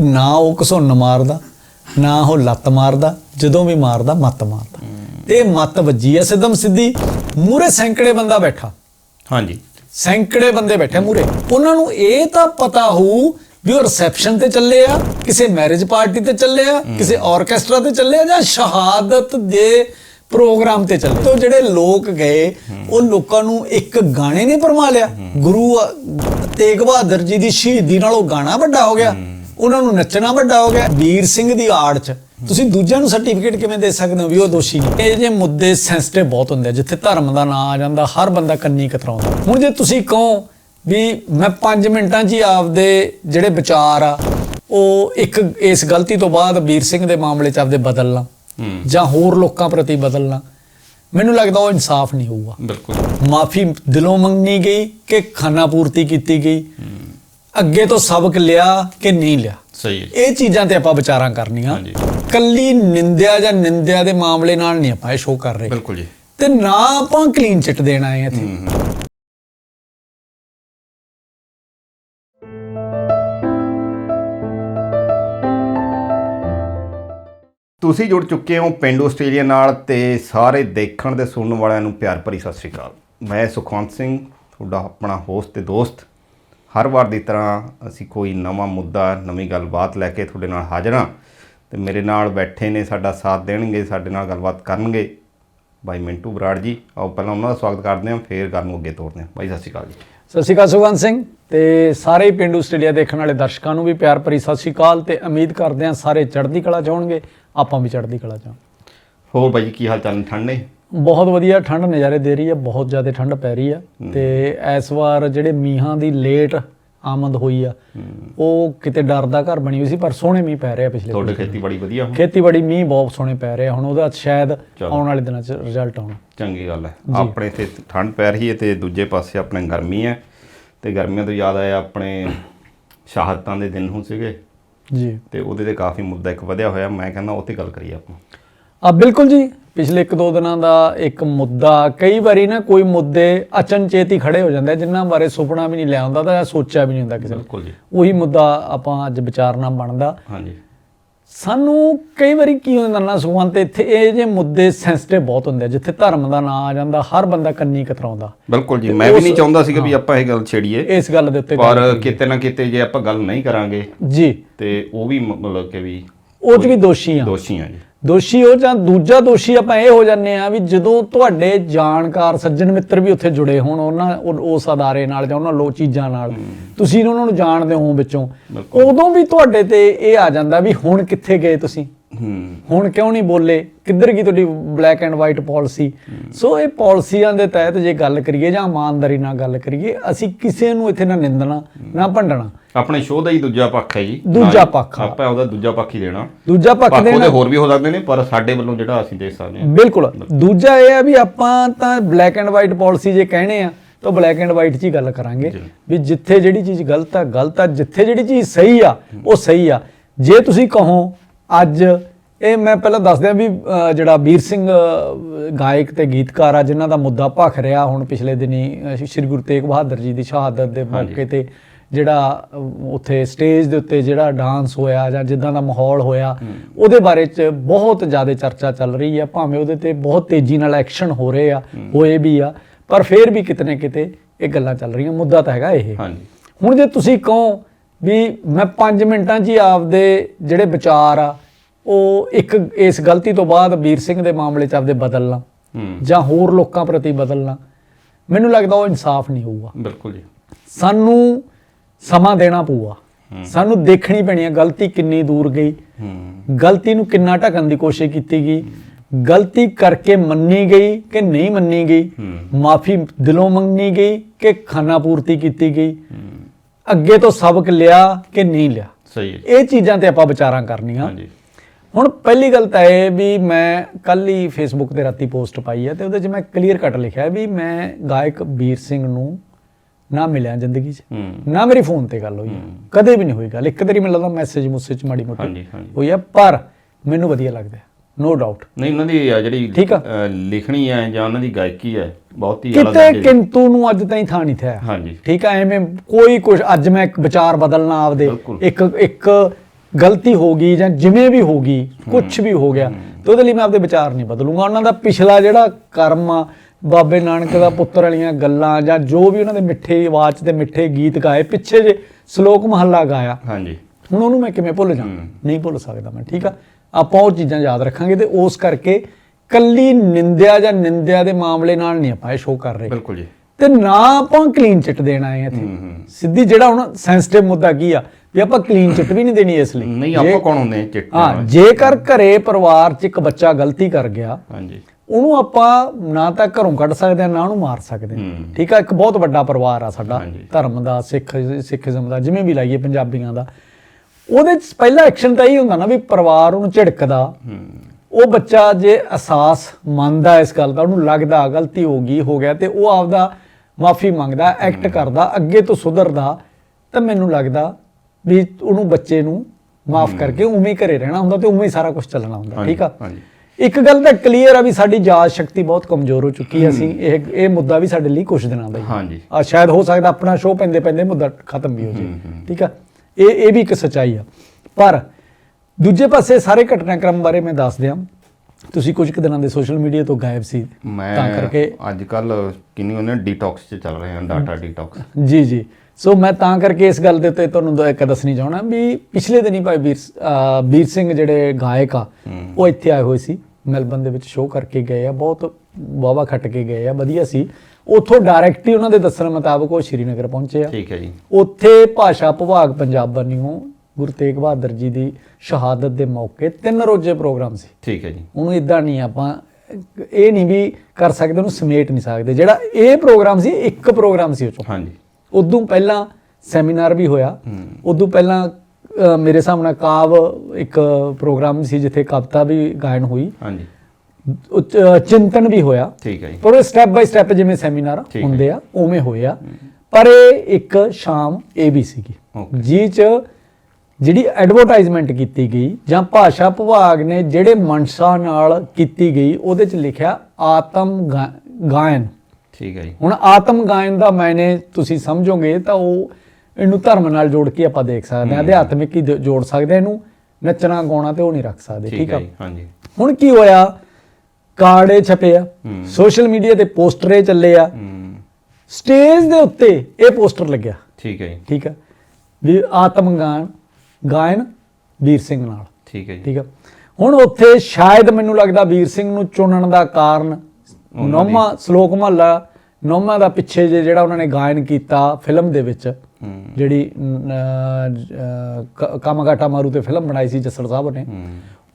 ਨਾ ਉਹ ਘਸੁੰਨ ਮਾਰਦਾ ਨਾ ਉਹ ਲੱਤ ਮਾਰਦਾ ਜਦੋਂ ਵੀ ਮਾਰਦਾ ਮੱਤ ਮਾਰਦਾ। ਇਹ ਮੱਤ ਵੱਜੀ ਐ ਸਿੱਧਮ ਸਿੱਧੀ ਮੂਰੇ ਸੈਂਕੜੇ ਬੰਦਾ ਬੈਠਾ। ਹਾਂਜੀ। ਸੈਂਕੜੇ ਬੰਦੇ ਬੈਠੇ ਮੂਰੇ ਉਹਨਾਂ ਨੂੰ ਇਹ ਤਾਂ ਪਤਾ ਹੋਊ ਵੀ ਉਹ ਰਿਸੈਪਸ਼ਨ ਤੇ ਚੱਲੇ ਆ ਕਿਸੇ ਮੈਰਿਜ ਪਾਰਟੀ ਤੇ ਚੱਲੇ ਆ ਕਿਸੇ ਆਰਕੈਸਟਰਾ ਤੇ ਚੱਲੇ ਆ ਜਾਂ ਸ਼ਹਾਦਤ ਦੇ ਪ੍ਰੋਗਰਾਮ ਤੇ ਚੱਲੇ ਤੋਂ ਜਿਹੜੇ ਲੋਕ ਗਏ ਉਹ ਲੋਕਾਂ ਨੂੰ ਇੱਕ ਗਾਣੇ ਨੇ ਪਰਮਾ ਲਿਆ। ਗੁਰੂ ਤੇਗ ਬਹਾਦਰ ਜੀ ਦੀ ਸ਼ਹੀਦੀ ਨਾਲ ਉਹ ਗਾਣਾ ਵੱਡਾ ਹੋ ਗਿਆ। ਉਹਨਾਂ ਨੂੰ ਨੱਚਣਾ ਵੱਡਾ ਹੋ ਗਿਆ। ਵੀਰ ਸਿੰਘ ਦੀ ਆੜ 'ਚ। ਤੁਸੀਂ ਦੂਜਿਆਂ ਨੂੰ ਸਰਟੀਫਿਕੇਟ ਕਿਵੇਂ ਦੇ ਸਕਦੇ ਹੋ ਵੀ ਉਹ ਦੋਸ਼ੀ ਨਹੀਂ ਇਹ ਜੇ ਮੁੱਦੇ ਸੈਂਸਿਟਿਵ ਬਹੁਤ ਹੁੰਦੇ ਆ ਜਿੱਥੇ ਧਰਮ ਦਾ ਨਾਂ ਆ ਜਾਂਦਾ ਹਰ ਬੰਦਾ ਕੰਨੀ ਕਤਰਾਉਂਦਾ। ਹੁਣ ਜੇ ਤੁਸੀਂ ਕਹੋ ਵੀ ਮੈਂ 5 ਮਿੰਟਾਂ 'ਚ ਹੀ ਆਪਦੇ ਜਿਹੜੇ ਵਿਚਾਰ ਆ ਉਹ ਇੱਕ ਇਸ ਗਲਤੀ ਤੋਂ ਬਾਅਦ ਵੀਰ ਸਿੰਘ ਦੇ ਮਾਮਲੇ 'ਚ ਆਪਦੇ ਬਦਲ ਲਾਂ ਜਾਂ ਹੋਰ ਲੋਕਾਂ ਪ੍ਰਤੀ ਬਦਲ ਲਾਂ ਮੈਨੂੰ ਲੱਗਦਾ ਉਹ ਇਨਸਾਫ ਨਹੀਂ ਹੋਊਗਾ। ਬਿਲਕੁਲ। ਮਾਫੀ ਦਿਲੋਂ ਮੰਗਣੀ ਗਈ ਕਿ ਖਾਨਾ ਪੂਰਤੀ ਕੀਤੀ ਗਈ। ਅੱਗੇ ਤੋਂ ਸਬਕ ਲਿਆ ਕਿ ਨਹੀਂ ਲਿਆ? ਸਹੀ ਹੈ ਇਹ ਚੀਜ਼ਾਂ ਤੇ ਆਪਾਂ ਵਿਚਾਰਾਂ ਕਰਨੀਆਂ। ਹਾਂਜੀ। ਕੱਲੀ ਨਿੰਦਿਆ ਜਾਂ ਨਿੰਦਿਆ ਦੇ ਮਾਮਲੇ ਨਾਲ ਨਹੀਂ ਆਪਾਂ ਇਹ ਸ਼ੋਅ ਕਰ ਰਹੇ। ਬਿਲਕੁਲ ਜੀ। ਤੇ ਨਾ ਆਪਾਂ ਕਲੀਨ ਚਿੱਟ ਦੇਣਾ ਹੈ ਇੱਥੇ ਤੁਸੀਂ ਜੁੜ ਚੁੱਕੇ ਹੋ ਪਿੰਡ ਆਸਟ੍ਰੇਲੀਆ ਨਾਲ ਤੇ ਸਾਰੇ ਦੇਖਣ ਤੇ ਸੁਣਨ ਵਾਲਿਆਂ ਨੂੰ ਪਿਆਰ ਭਰੀ ਸਤਿ ਸ਼੍ਰੀ ਅਕਾਲ। ਮੈਂ ਸੁਖਵੰਤ ਸਿੰਘ ਤੁਹਾਡਾ ਆਪਣਾ ਹੋਸਟ ਤੇ ਦੋਸਤ ਹਰ ਵਾਰ ਦੀ ਤਰ੍ਹਾਂ ਅਸੀਂ ਕੋਈ ਨਵਾਂ ਮੁੱਦਾ ਨਵੀਂ ਗੱਲਬਾਤ ਲੈ ਕੇ ਤੁਹਾਡੇ ਨਾਲ ਹਾਜ਼ਰ ਹਾਂ ਤੇ ਮੇਰੇ ਨਾਲ ਬੈਠੇ ਨੇ ਸਾਡਾ ਸਾਥ ਦੇਣਗੇ ਸਾਡੇ ਨਾਲ ਗੱਲਬਾਤ ਕਰਨਗੇ। ਬਾਈ ਮਿੰਟੂ ਬਰਾੜ ਜੀ ਆਓ ਪਹਿਲਾਂ ਉਹਨਾਂ ਦਾ ਸਵਾਗਤ ਕਰਦੇ ਹਾਂ ਫਿਰ ਗੱਲ ਨੂੰ ਅੱਗੇ ਤੋਰਦੇ ਹਾਂ। ਬਾਈ ਸਤਿ ਸ਼੍ਰੀ ਅਕਾਲ ਜੀ। ਸਤਿ ਸ਼੍ਰੀ ਅਕਾਲ ਸੁਖਵੰਤ ਸਿੰਘ ਤੇ ਸਾਰੇ ਪਿੰਡ ਆਸਟ੍ਰੇਲੀਆ ਦੇਖਣ ਵਾਲੇ ਦਰਸ਼ਕਾਂ ਨੂੰ ਵੀ ਪਿਆਰ ਭਰੀ ਸਤਿ ਸ਼੍ਰੀ ਅਕਾਲ ਤੇ ਉਮੀਦ ਕਰਦੇ ਹਾਂ ਸਾਰੇ ਚੜ੍ਹਦੀ ਕਲਾ ਚ ਹੋਣਗੇ ਆਪਾਂ ਵੀ ਚੜ੍ਹਦੀ ਕਲਾ ਚ ਹਾਂ। ਹੋਰ ਬਾਈ ਕੀ ਹਾਲ ਚਾਲ ਨੇ? ਠੰਡ ਨੇ? ਬਹੁਤ ਵਧੀਆ ਠੰਡ ਨਜ਼ਾਰੇ ਦੇ ਰਹੀ ਹੈ ਬਹੁਤ ਜ਼ਿਆਦਾ ਠੰਡ ਪੈ ਰਹੀ ਆ ਤੇ ਇਸ ਵਾਰ ਜਿਹੜੇ ਮੀਂਹਾਂ ਦੀ ਲੇਟ ਆਮਦ ਹੋਈ ਆ ਉਹ ਕਿਤੇ ਡਰ ਦਾ ਘਰ ਬਣੀ ਹੋਈ ਸੀ ਪਰ ਸੋਹਣੇ ਮੀਂਹ ਪੈ ਰਹੇ ਆ ਪਿਛਲੇ ਤੁਹਾਡੇ ਖੇਤੀਬਾੜੀ ਵਧੀਆ ਹੁਣ? ਖੇਤੀਬਾੜੀ ਮੀਂਹ ਬਹੁਤ ਸੋਹਣੇ ਪੈ ਰਹੇ ਹੁਣ ਉਹਦਾ ਸ਼ਾਇਦ। ਆਉਣ ਵਾਲੇ ਦਿਨਾਂ 'ਚ ਰਿਜ਼ਲਟ ਆਉਣਾ। ਚੰਗੀ ਗੱਲ ਹੈ। ਆਪਣੇ ਇੱਥੇ ਠੰਡ ਪੈ ਰਹੀ ਹੈ ਤੇ ਦੂਜੇ ਪਾਸੇ ਆਪਣੇ ਗਰਮੀ ਹੈ ਤੇ ਗਰਮੀਆਂ ਤੋਂ ਯਾਦ ਆਇਆ ਆਪਣੇ ਸ਼ਹਾਦਤਾਂ ਦੇ ਦਿਨ ਹੁਣ ਸੀਗੇ। ਜੀ। ਤੇ ਉਹਦੇ ਤੇ ਕਾਫੀ ਮੁੱਦਾ ਇੱਕ ਵਧਿਆ ਹੋਇਆ ਮੈਂ ਕਹਿੰਦਾ ਉਹ ਤੇ ਗੱਲ ਕਰੀਏ ਆਪਾਂ। ਆ ਬਿਲਕੁਲ ਜੀ। ਪਿਛਲੇ ਇੱਕ ਦੋ ਦਿਨਾਂ ਦਾ ਇੱਕ ਮੁੱਦਾ ਕਈ ਵਾਰੀ ਨਾ ਕੋਈ ਮੁੱਦੇ ਅਚਨਚੇਤ ਹੀ ਖੜੇ ਹੋ ਜਾਂਦੇ ਜਿਨ੍ਹਾਂ ਬਾਰੇ ਸੁਪਨਾ ਵੀ ਨਹੀਂ ਲਿਆ ਹੁੰਦਾ ਤਾਂ ਸੋਚਿਆ ਵੀ ਨਹੀਂ ਹੁੰਦਾ ਕਿਸੇ ਬਿਲਕੁਲ ਜੀ। ਉਹੀ ਮੁੱਦਾ ਆਪਾਂ ਅੱਜ ਵਿਚਾਰਨਾ ਬਣਦਾ। ਹਾਂਜੀ। ਸਾਨੂੰ ਕਈ ਵਾਰੀ ਕੀ ਹੁੰਦਾ ਨਾ ਸੁਖਵੰਤ ਇੱਥੇ ਇਹ ਜੇ ਮੁੱਦੇ ਸੈਂਸਿਟਿਵ ਬਹੁਤ ਹੁੰਦੇ ਆ ਜਿੱਥੇ ਧਰਮ ਦਾ ਨਾਂ ਆ ਜਾਂਦਾ ਹਰ ਬੰਦਾ ਕੰਨੀ ਕਤਰਾਉਂਦਾ। ਬਿਲਕੁਲ ਜੀ ਮੈਂ ਵੀ ਨਹੀਂ ਚਾਹੁੰਦਾ ਸੀਗਾ ਵੀ ਆਪਾਂ ਇਹ ਗੱਲ ਛੇੜੀਏ। ਇਸ ਗੱਲ ਦੇ ਉੱਤੇ ਪਰ ਕਿਤੇ ਨਾ ਕਿਤੇ ਜੇ ਆਪਾਂ ਗੱਲ ਨਹੀਂ ਕਰਾਂਗੇ ਜੀ। ਤੇ ਉਹ ਵੀ ਮਤਲਬ ਕਿ ਵੀ ਉਹ ਚ ਵੀ ਦੋਸ਼ੀ ਆ। ਦੋਸ਼ੀ ਆ ਜੀ। ਦੋਸ਼ੀ ਉਹ ਜਾਂ ਦੂਜਾ ਦੋਸ਼ੀ ਆਪਾਂ ਇਹ ਹੋ ਜਾਂਦੇ ਆ ਵੀ ਜਦੋਂ ਤੁਹਾਡੇ ਜਾਣਕਾਰ ਸੱਜਣ ਮਿੱਤਰ ਵੀ ਉੱਥੇ ਜੁੜੇ ਹੋਣ ਉਹਨਾਂ ਉਹ- ਉਸ ਅਦਾਰੇ ਨਾਲ ਜਾਂ ਉਹਨਾਂ ਲੋ ਚੀਜ਼ਾਂ ਨਾਲ ਤੁਸੀਂ ਉਹਨਾਂ ਨੂੰ ਜਾਣਦੇ ਹੋ ਵਿੱਚੋਂ ਉਦੋਂ ਵੀ ਤੁਹਾਡੇ ਤੇ ਇਹ ਆ ਜਾਂਦਾ ਵੀ ਹੁਣ ਕਿੱਥੇ ਗਏ ਤੁਸੀਂ? ਹੂੰ। ਹੁਣ ਕਿਉਂ ਨਹੀਂ ਬੋਲੇ? ਕਿੱਧਰ ਗਈ ਤੁਹਾਡੀ ਬਲੈਕ ਐਂਡ ਵਾਈਟ ਪਾਲਿਸੀ ਸੋ ਇਹ ਪਾਲਿਸੀਆਂ ਦੇ ਤਹਿਤ ਜੇ ਗੱਲ ਕਰੀਏ ਜਾਂ ਇਮਾਨਦਾਰੀ ਨਾਲ ਗੱਲ ਕਰੀਏ ਅਸੀਂ ਕਿਸੇ ਨੂੰ ਇੱਥੇ ਨਾ ਨਿੰਦਣਾ ਨਾ ਭੰਡਣਾ ਆਪਣੇ ਸ਼ੋਅ ਦਾ ਹੀ ਦੂਜਾ ਪੱਖ ਹੈ ਜੀ। ਦੂਜਾ ਪੱਖ ਆ। ਆਪਾਂ ਉਹਦਾ ਦੂਜਾ ਪੱਖ ਹੀ ਦੇਣਾ। ਦੂਜਾ ਪੱਖ ਪੱਖ ਦੇ ਉਹਦੇ ਨਾਲ ਹੋਰ ਵੀ ਹੋ ਸਕਦੇ ਨੇ ਪਰ ਸਾਡੇ ਵੱਲੋਂ ਜਿਹੜਾ ਅਸੀਂ ਦੇਖ ਸਕਦੇ ਹਾਂ। ਬਿਲਕੁਲ। ਦੂਜਾ ਇਹ ਆ ਵੀ ਆਪਾਂ ਤਾਂ ਬਲੈਕ ਐਂਡ ਵਾਈਟ ਪਾਲਿਸੀ ਜੇ ਕਹਿਣੇ ਆ ਤਾਂ ਬਲੈਕ ਐਂਡ ਵਾਈਟ 'ਚ ਹੀ ਗੱਲ ਕਰਾਂਗੇ। ਵੀ ਜਿੱਥੇ ਜਿਹੜੀ ਚੀਜ਼ ਗਲਤ ਆ ਗਲਤ ਆ। ਜਿੱਥੇ ਜਿਹੜੀ ਚੀਜ਼ ਸਹੀ ਆ ਉਹ ਸਹੀ ਆ। ਜੇ ਤੁਸੀਂ ਕਹੋ ਅੱਜ ਇਹ ਮੈਂ ਪਹਿਲਾਂ ਦੱਸ ਦਿਆਂ ਵੀ ਅਹ, ਜਿਹੜਾ ਵੀਰ ਸਿੰਘ ਅਹ, ਗਾਇਕ ਤੇ ਗੀਤਕਾਰ ਆ ਜਿਨ੍ਹਾਂ ਦਾ ਮੁੱਦਾ ਭਖ ਰਿਹਾ ਹੁਣ ਪਿਛਲੇ ਦਿਨੀ ਅਹ, ਸ਼੍ਰੀ ਗੁਰੂ ਤੇਗ ਬਹਾਦਰ ਜੀ ਦੀ ਸ਼ਹਾਦਤ ਦੇ ਮੌਕੇ ਤੇ। ਜਿਹੜਾ ਉੱਥੇ ਸਟੇਜ ਦੇ ਉੱਤੇ ਜਿਹੜਾ ਡਾਂਸ ਹੋਇਆ ਜਾਂ ਜਿੱਦਾਂ ਦਾ ਮਾਹੌਲ ਹੋਇਆ ਉਹਦੇ ਬਾਰੇ ਚ ਬਹੁਤ ਜ਼ਿਆਦਾ ਚਰਚਾ ਚੱਲ ਰਹੀ ਹੈ ਭਾਵੇਂ ਉਹਦੇ ਤੇ ਬਹੁਤ ਤੇਜ਼ੀ ਨਾਲ ਐਕਸ਼ਨ ਹੋ ਰਹੇ ਆ ਹੋਏ ਵੀ ਆ ਪਰ ਫੇਰ ਵੀ ਕਿਤੇ ਨਾ ਕਿਤੇ ਇਹ ਗੱਲਾਂ ਚੱਲ ਰਹੀਆਂ ਮੁੱਦਾ ਤਾਂ ਹੈਗਾ ਇਹ। ਹੁਣ ਜੇ ਤੁਸੀਂ ਕਹੋ ਵੀ ਮੈਂ 5 ਮਿੰਟਾਂ 'ਚ ਹੀ ਆਪਦੇ ਜਿਹੜੇ ਵਿਚਾਰ ਆ ਉਹ ਇੱਕ ਇਸ ਗਲਤੀ ਤੋਂ ਬਾਅਦ ਵੀਰ ਸਿੰਘ ਦੇ ਮਾਮਲੇ 'ਚ ਆਪਦੇ ਬਦਲ ਲਾਂ ਹੂੰ। ਜਾਂ ਹੋਰ ਲੋਕਾਂ ਪ੍ਰਤੀ ਬਦਲ ਲਾਂ ਮੈਨੂੰ ਲੱਗਦਾ ਉਹ ਇਨਸਾਫ ਨਹੀਂ ਹੋਊਗਾ। ਬਿਲਕੁਲ ਜੀ। ਸਾਨੂੰ ਸਮਾਂ ਦੇਣਾ ਪਊਗਾ। ਸਾਨੂੰ ਦੇਖਣੀ ਪੈਣੀ ਹੈ ਗਲਤੀ ਕਿੰਨੀ ਦੂਰ ਗਈ। ਗਲਤੀ ਨੂੰ ਕਿੰਨਾ ਢਕਣ ਦੀ ਕੋਸ਼ਿਸ਼ ਕੀਤੀ ਗਈ। ਗਲਤੀ ਕਰਕੇ ਮੰਨੀ ਗਈ ਕਿ ਨਹੀਂ ਮੰਨੀ ਗਈ। ਮਾਫੀ ਦਿਲੋਂ ਮੰਗਣੀ ਗਈ ਕਿ ਖਾਨਾ ਪੂਰਤੀ ਕੀਤੀ ਗਈ। ਅੱਗੇ ਤੋਂ ਸਬਕ ਲਿਆ ਕਿ ਨਹੀਂ ਲਿਆ। ਸਹੀ ਹੈ। ਇਹ ਚੀਜ਼ਾਂ ਤੇ ਆਪਾਂ ਵਿਚਾਰਾਂ ਕਰਨੀਆਂ। ਹਾਂਜੀ। ਹੁਣ ਪਹਿਲੀ ਗੱਲ ਤਾਂ ਇਹ ਵੀ ਮੈਂ ਕੱਲ ਹੀ ਫੇਸਬੁੱਕ ਤੇ ਰਾਤੀ ਪੋਸਟ ਪਾਈ ਹੈ ਤੇ ਉਹਦੇ 'ਚ ਮੈਂ ਕਲੀਅਰ ਕੱਟ ਲਿਖਿਆ ਵੀ ਮੈਂ ਗਾਇਕ ਵੀਰ ਸਿੰਘ ਨੂੰ ਨਾ ਮਿਲਿਆ ਜ਼ਿੰਦਗੀ 'ਚ। ਹੂੰ। ਨਾ ਮੇਰੀ ਫੋਨ ਤੇ ਗੱਲ ਹੋਈ ਹੈ। ਕਦੇ ਵੀ ਨਹੀਂ ਹੋਈ ਗੱਲ। ਇੱਕ ਵਾਰੀ ਮੈਨੂੰ ਲੱਗਦਾ ਮੈਸੇਜ ਮੁੱਸੇਜ ਮਾੜੀ ਮੋਟੀ ਹੋਈ ਹੈ ਪਰ ਮੈਨੂੰ ਵਧੀਆ ਲੱਗਦਾ ਨੋ ਡਾਊਟ ਨਹੀਂ ਉਹਨਾਂ ਦੀ ਜਿਹੜੀ ਆ। ਲਿਖਣੀ ਹੈ ਜਾਂ ਉਹਨਾਂ ਦੀ ਗਾਇਕੀ ਹੈ ਬਹੁਤ ਹੀ ਅਲੱਗ ਕਿਤੇ। ਕਿੰਤੂ ਨੂੰ ਅੱਜ ਤਾਈਂ ਥਾਂ ਨਹੀਂ ਥਿਆ। ਹਾਂਜੀ। ਠੀਕ ਆ ਐਵੇਂ ਕੋਈ ਕੁਝ ਅੱਜ ਮੈਂ ਇੱਕ ਵਿਚਾਰ ਬਦਲਣਾ ਆਪਦੇ। ਇੱਕ ਇੱਕ ਗਲਤੀ ਹੋ ਗਈ ਜਾਂ ਜਿਵੇਂ ਵੀ ਹੋ ਗਈ ਕੁਝ ਵੀ ਹੋ ਗਿਆ ਤੇ ਉਹਦੇ ਲਈ ਮੈਂ ਆਪਦੇ ਵਿਚਾਰ ਨਹੀਂ ਬਦਲੂੰਗਾ। ਉਹਨਾਂ ਦਾ ਪਿਛਲਾ ਜਿਹੜਾ ਕਰਮ ਆ ਬਾਬੇ ਨਾਨਕ ਦਾ ਪੁੱਤਰ ਵਾਲੀਆਂ ਗੱਲਾਂ ਜਾਂ ਜੋ ਵੀ ਉਹਨਾਂ ਦੇ ਮਿੱਠੇ ਆਵਾਜ਼ 'ਚ ਤੇ ਮਿੱਠੇ ਗੀਤ ਗਾਏ ਪਿੱਛੇ ਜੇ ਸ਼ਲੋਕ ਮਹੱਲਾ ਗਾਇਆ। ਹਾਂਜੀ। ਹੁਣ ਉਹਨੂੰ ਮੈਂ ਕਿਵੇਂ ਭੁੱਲ ਜਾਵਾਂ? ਨਹੀਂ ਭੁੱਲ ਸਕਦਾ ਮੈਂ ਠੀਕ ਆ? ਆਪਾਂ ਉਹ ਚੀਜ਼ਾਂ ਯਾਦ ਰੱਖਾਂਗੇ ਤੇ ਉਸ ਕਰਕੇ ਕੱਲੀ ਨਿੰਦਿਆ ਜਾਂ ਨਿੰਦਿਆ ਦੇ ਮਾਮਲੇ ਨਾਲ ਨਹੀਂ ਆਪਾਂ ਇਹ ਸ਼ੋਅ ਕਰ ਰਹੇ। ਬਿਲਕੁਲ ਜੀ। ਤੇ ਨਾ ਆਪਾਂ ਕਲੀਨ ਚਿੱਟ ਦੇਣਾ ਹੈ ਇੱਥੇ ਸਿੱਧੀ ਜਿਹੜਾ ਹੁਣ ਸੈਂਸਿਟਿਵ ਮੁੱਦਾ ਕੀ ਆ? ਵੀ ਆਪਾਂ ਕਲੀਨ ਚਿੱਟ ਵੀ ਨਹੀਂ ਦੇਣੀ ਇਸ ਲਈ। ਨਹੀਂ ਆਪਾਂ ਕੌਣ ਹੁੰਦੇ ਚਿੱਟੇ ਹਾਂ ਜੇਕਰ ਘਰੇ ਪਰਿਵਾਰ 'ਚ ਇੱਕ ਬੱਚਾ ਗਲਤੀ ਕਰ ਗਿਆ ਹਾਂਜੀ। ਉਹਨੂੰ ਆਪਾਂ ਨਾ ਤਾਂ ਘਰੋਂ ਕੱਢ ਸਕਦੇ ਆ ਨਾ ਉਹਨੂੰ ਮਾਰ ਸਕਦੇ ਹੂੰ। ਠੀਕ ਆ ਇੱਕ ਬਹੁਤ ਵੱਡਾ ਪਰਿਵਾਰ ਆ ਸਾਡਾ। ਧਰਮ ਦਾ ਸਿੱਖ ਸਿੱਖੀਜ਼ਮ ਦਾ ਜਿਵੇਂ ਵੀ ਲਾਈਏ ਪੰਜਾਬੀਆਂ ਦਾ। ਉਹਦੇ 'ਚ ਪਹਿਲਾ ਐਕਸ਼ਨ ਤਾਂ ਇਹ ਹੁੰਦਾ ਨਾ ਵੀ ਪਰਿਵਾਰ ਉਹਨੂੰ ਝਿੜਕਦਾ। ਉਹ ਬੱਚਾ ਜੇ ਅਹਿਸਾਸ ਮੰਨਦਾ ਇਸ ਗੱਲ ਦਾ ਉਹਨੂੰ ਲੱਗਦਾ ਗਲਤੀ ਹੋ ਗਈ ਹੋ ਗਿਆ ਤੇ ਉਹ ਆਪਦਾ ਮਾਫੀ ਮੰਗਦਾ ਐਕਟ ਕਰਦਾ ਅੱਗੇ ਤੋਂ ਸੁਧਰਦਾ ਤਾਂ ਮੈਨੂੰ ਲੱਗਦਾ ਵੀ ਉਹਨੂੰ ਬੱਚੇ ਨੂੰ ਮਾਫ ਕਰਕੇ ਉਵੇਂ ਹੀ ਘਰੇ ਰਹਿਣਾ ਹੁੰਦਾ ਤੇ ਉਵੇਂ ਹੀ ਸਾਰਾ ਕੁਝ ਚੱਲਣਾ ਹੁੰਦਾ ਠੀਕ ਆ? ਹਾਂਜੀ। ਇੱਕ ਗੱਲ ਤਾਂ ਕਲੀਅਰ ਆ ਵੀ ਸਾਡੀ ਯਾਦ ਸ਼ਕਤੀ ਬਹੁਤ ਕਮਜ਼ੋਰ ਹੋ ਚੁੱਕੀ ਹੈ ਅਸੀਂ ਇਹ ਇਹ ਮੁੱਦਾ ਵੀ ਸਾਡੇ ਲਈ ਕੁਝ ਦਿਨਾਂ ਦਾ ਹੀ। ਹਾਂਜੀ। ਆ ਸ਼ਾਇਦ ਹੋ ਸਕਦਾ ਆਪਣਾ ਸ਼ੋਅ ਪੈਂਦੇ ਪੈਂਦੇ ਮੁੱਦਾ ਖਤਮ ਵੀ ਹੋ ਜੇ ਠੀਕ ਆ? ਇਹ ਇਹ ਵੀ ਇੱਕ ਸੱਚਾਈ ਆ। ਪਰ ਦੂਜੇ ਪਾਸੇ ਸਾਰੇ ਘਟਨਾਕ੍ਰਮ ਬਾਰੇ ਮੈਂ ਦੱਸ ਦਿਆਂ। ਤੁਸੀਂ ਕੁਝ ਕੁ ਦਿਨਾਂ ਦੇ ਸੋਸ਼ਲ ਮੀਡੀਆ ਤੋਂ ਗਾਇਬ ਸੀ ਮੈਂ ਤਾਂ ਕਰਕੇ ਅੱਜ ਕੱਲ ਕਿੰਨੀ ਉਹਨੇ ਡੀਟੌਕਸ 'ਚ ਚੱਲ ਰਹੇ ਹਾਂ ਡਾਟਾ ਡੀਟੌਕਸ ਜੀ ਜੀ। ਸੋ ਮੈਂ ਤਾਂ ਕਰਕੇ ਇਸ ਗੱਲ ਦੇ ਉੱਤੇ ਤੁਹਾਨੂੰ ਦੋ ਇੱਕ ਦੱਸਣੀ ਚਾਹਣਾ ਵੀ ਪਿਛਲੇ ਦਿਨੀ ਭਾਈ ਵੀਰ ਸ- ਅਹ ਵੀਰ ਸਿੰਘ ਜਿਹੜੇ ਗਾਇਕ ਆ ਉਹ ਇੱਥੇ ਆਏ ਹੋਏ ਸੀ। ਮੈਲਬਨ ਦੇ ਵਿੱਚ ਸ਼ੋਅ ਕਰਕੇ ਗਏ ਆ ਬਹੁਤ ਵਾਵਾ ਖੱਟ ਕੇ ਗਏ ਆ ਵਧੀਆ ਸੀ। ਉੱਥੋਂ ਡਾਇਰੈਕਟ ਹੀ ਉਹਨਾਂ ਦੇ ਦੱਸਣ ਮੁਤਾਬਕ ਉਹ ਸ਼੍ਰੀਨਗਰ ਪਹੁੰਚੇ ਆ। ਠੀਕ ਹੈ ਜੀ। ਉੱਥੇ ਭਾਸ਼ਾ ਵਿਭਾਗ ਪੰਜਾਬ ਵੱਲੋਂ ਗੁਰੂ ਤੇਗ ਬਹਾਦਰ ਜੀ ਦੀ ਸ਼ਹਾਦਤ ਦੇ ਮੌਕੇ ਤਿੰਨ ਰੋਜ਼ੇ ਪ੍ਰੋਗਰਾਮ ਸੀ। ਠੀਕ ਹੈ ਜੀ। ਉਹਨੂੰ ਇਦਾਂ ਨਹੀਂ ਆਪਾਂ ਇਹ ਨਹੀਂ ਵੀ ਕਰ ਸਕਦੇ ਉਹਨੂੰ ਸਮੇਟ ਨਹੀਂ ਸਕਦੇ। ਜਿਹੜਾ ਇਹ ਪ੍ਰੋਗਰਾਮ ਸੀ ਇੱਕ ਪ੍ਰੋਗਰਾਮ ਸੀ ਉਹ ਚੋਂ। ਹਾਂਜੀ। ਉਦੋਂ ਪਹਿਲਾਂ ਸੈਮੀਨਾਰ ਵੀ ਹੋਇਆ। ਉਦੋਂ ਪਹਿਲਾਂ ਮੇਰੇ ਸਾਹਮਣੇ ਕਾਵ ਇੱਕ ਪ੍ਰੋਗਰਾਮ ਸੀ ਜਿੱਥੇ ਕਵਿਤਾ ਵੀ ਗਾਇਨ ਹੋਈ। ਹਾਂਜੀ। ਚਿੰਤਨ ਵੀ ਹੋਇਆ। ਠੀਕ ਹੈ ਜੀ। ਪਰ ਸਟੈਪ ਬਾਈ ਸਟੈਪ ਜਿਵੇਂ ਸੈਮੀਨਾਰ। ਹੁੰਦੇ ਆ ਉਵੇਂ ਹੋਏ ਆ। ਪਰ ਇਹ ਇੱਕ ਸ਼ਾਮ ਇਹ ਵੀ ਸੀਗੀ. ਜੀ ਚ ਜਿਹੜੀ ਐਡਵਰਟਾਈਜ਼ਮੈਂਟ ਕੀਤੀ ਗਈ ਜਾਂ ਭਾਸ਼ਾ ਵਿਭਾਗ ਨੇ ਜਿਹੜੇ ਮਨਸ਼ਾ ਨਾਲ ਕੀਤੀ ਗਈ ਉਹਦੇ ਚ ਲਿਖਿਆ ਆਤਮ ਗਾਇਨ। ਠੀਕ ਹੈ ਜੀ। ਹੁਣ ਆਤਮ ਗਾਇਨ ਦਾ ਮੈਨੇ ਤੁਸੀਂ ਸਮਝੋਗੇ ਤਾਂ ਉਹ ਇਹਨੂੰ ਧਰਮ ਨਾਲ ਜੋੜ ਕੇ ਆਪਾਂ ਦੇਖ ਸਕਦੇ ਹਾਂ ਅਧਿਆਤਮਿਕ ਹੀ ਜੋੜ ਸਕਦੇ ਇਹਨੂੰ ਨੱਚਣਾ ਗਾਉਣਾ ਤੇ ਉਹ ਨਹੀਂ ਰੱਖ ਸਕਦੇ ਠੀਕ ਆ? ਹਾਂਜੀ। ਹੁਣ ਕੀ ਹੋਇਆ? ਕਾਰਡੇ ਛਪੇ ਆ। ਸੋਸ਼ਲ ਮੀਡੀਆ ਤੇ ਪੋਸਟਰੇ ਚੱਲੇ ਆ। ਸਟੇਜ ਦੇ ਉੱਤੇ ਇਹ ਪੋਸਟਰ ਲੱਗਿਆ। ਠੀਕ ਹੈ ਜੀ। ਠੀਕ ਆ? ਵੀ ਆਤਮ ਗਾਨ ਗਾਇਨ ਵੀਰ ਸਿੰਘ ਨਾਲ। ਠੀਕ ਹੈ ਜੀ। ਠੀਕ ਆ? ਹੁਣ ਉੱਥੇ ਸ਼ਾਇਦ ਮੈਨੂੰ ਲੱਗਦਾ ਵੀਰ ਸਿੰਘ ਨੂੰ ਚੁਣਨ ਦਾ ਕਾਰਨ ਨੌਮਾ ਸ਼ਲੋਕ ਮਹੱਲਾ ਨੌਮਾ ਦਾ ਪਿੱਛੇ ਜਿਹੜਾ ਉਹਨਾਂ ਨੇ ਗਾਇਨ ਕੀਤਾ ਫਿਲਮ ਦੇ ਵਿੱਚ ਜਿਹੜੀ ਕਾਮਾਗਾਟਾ ਮਾਰੂ ਤੇ ਫਿਲਮ ਬਣਾਈ ਸੀ ਜੱਸੜ ਸਾਹਿਬ ਨੇ।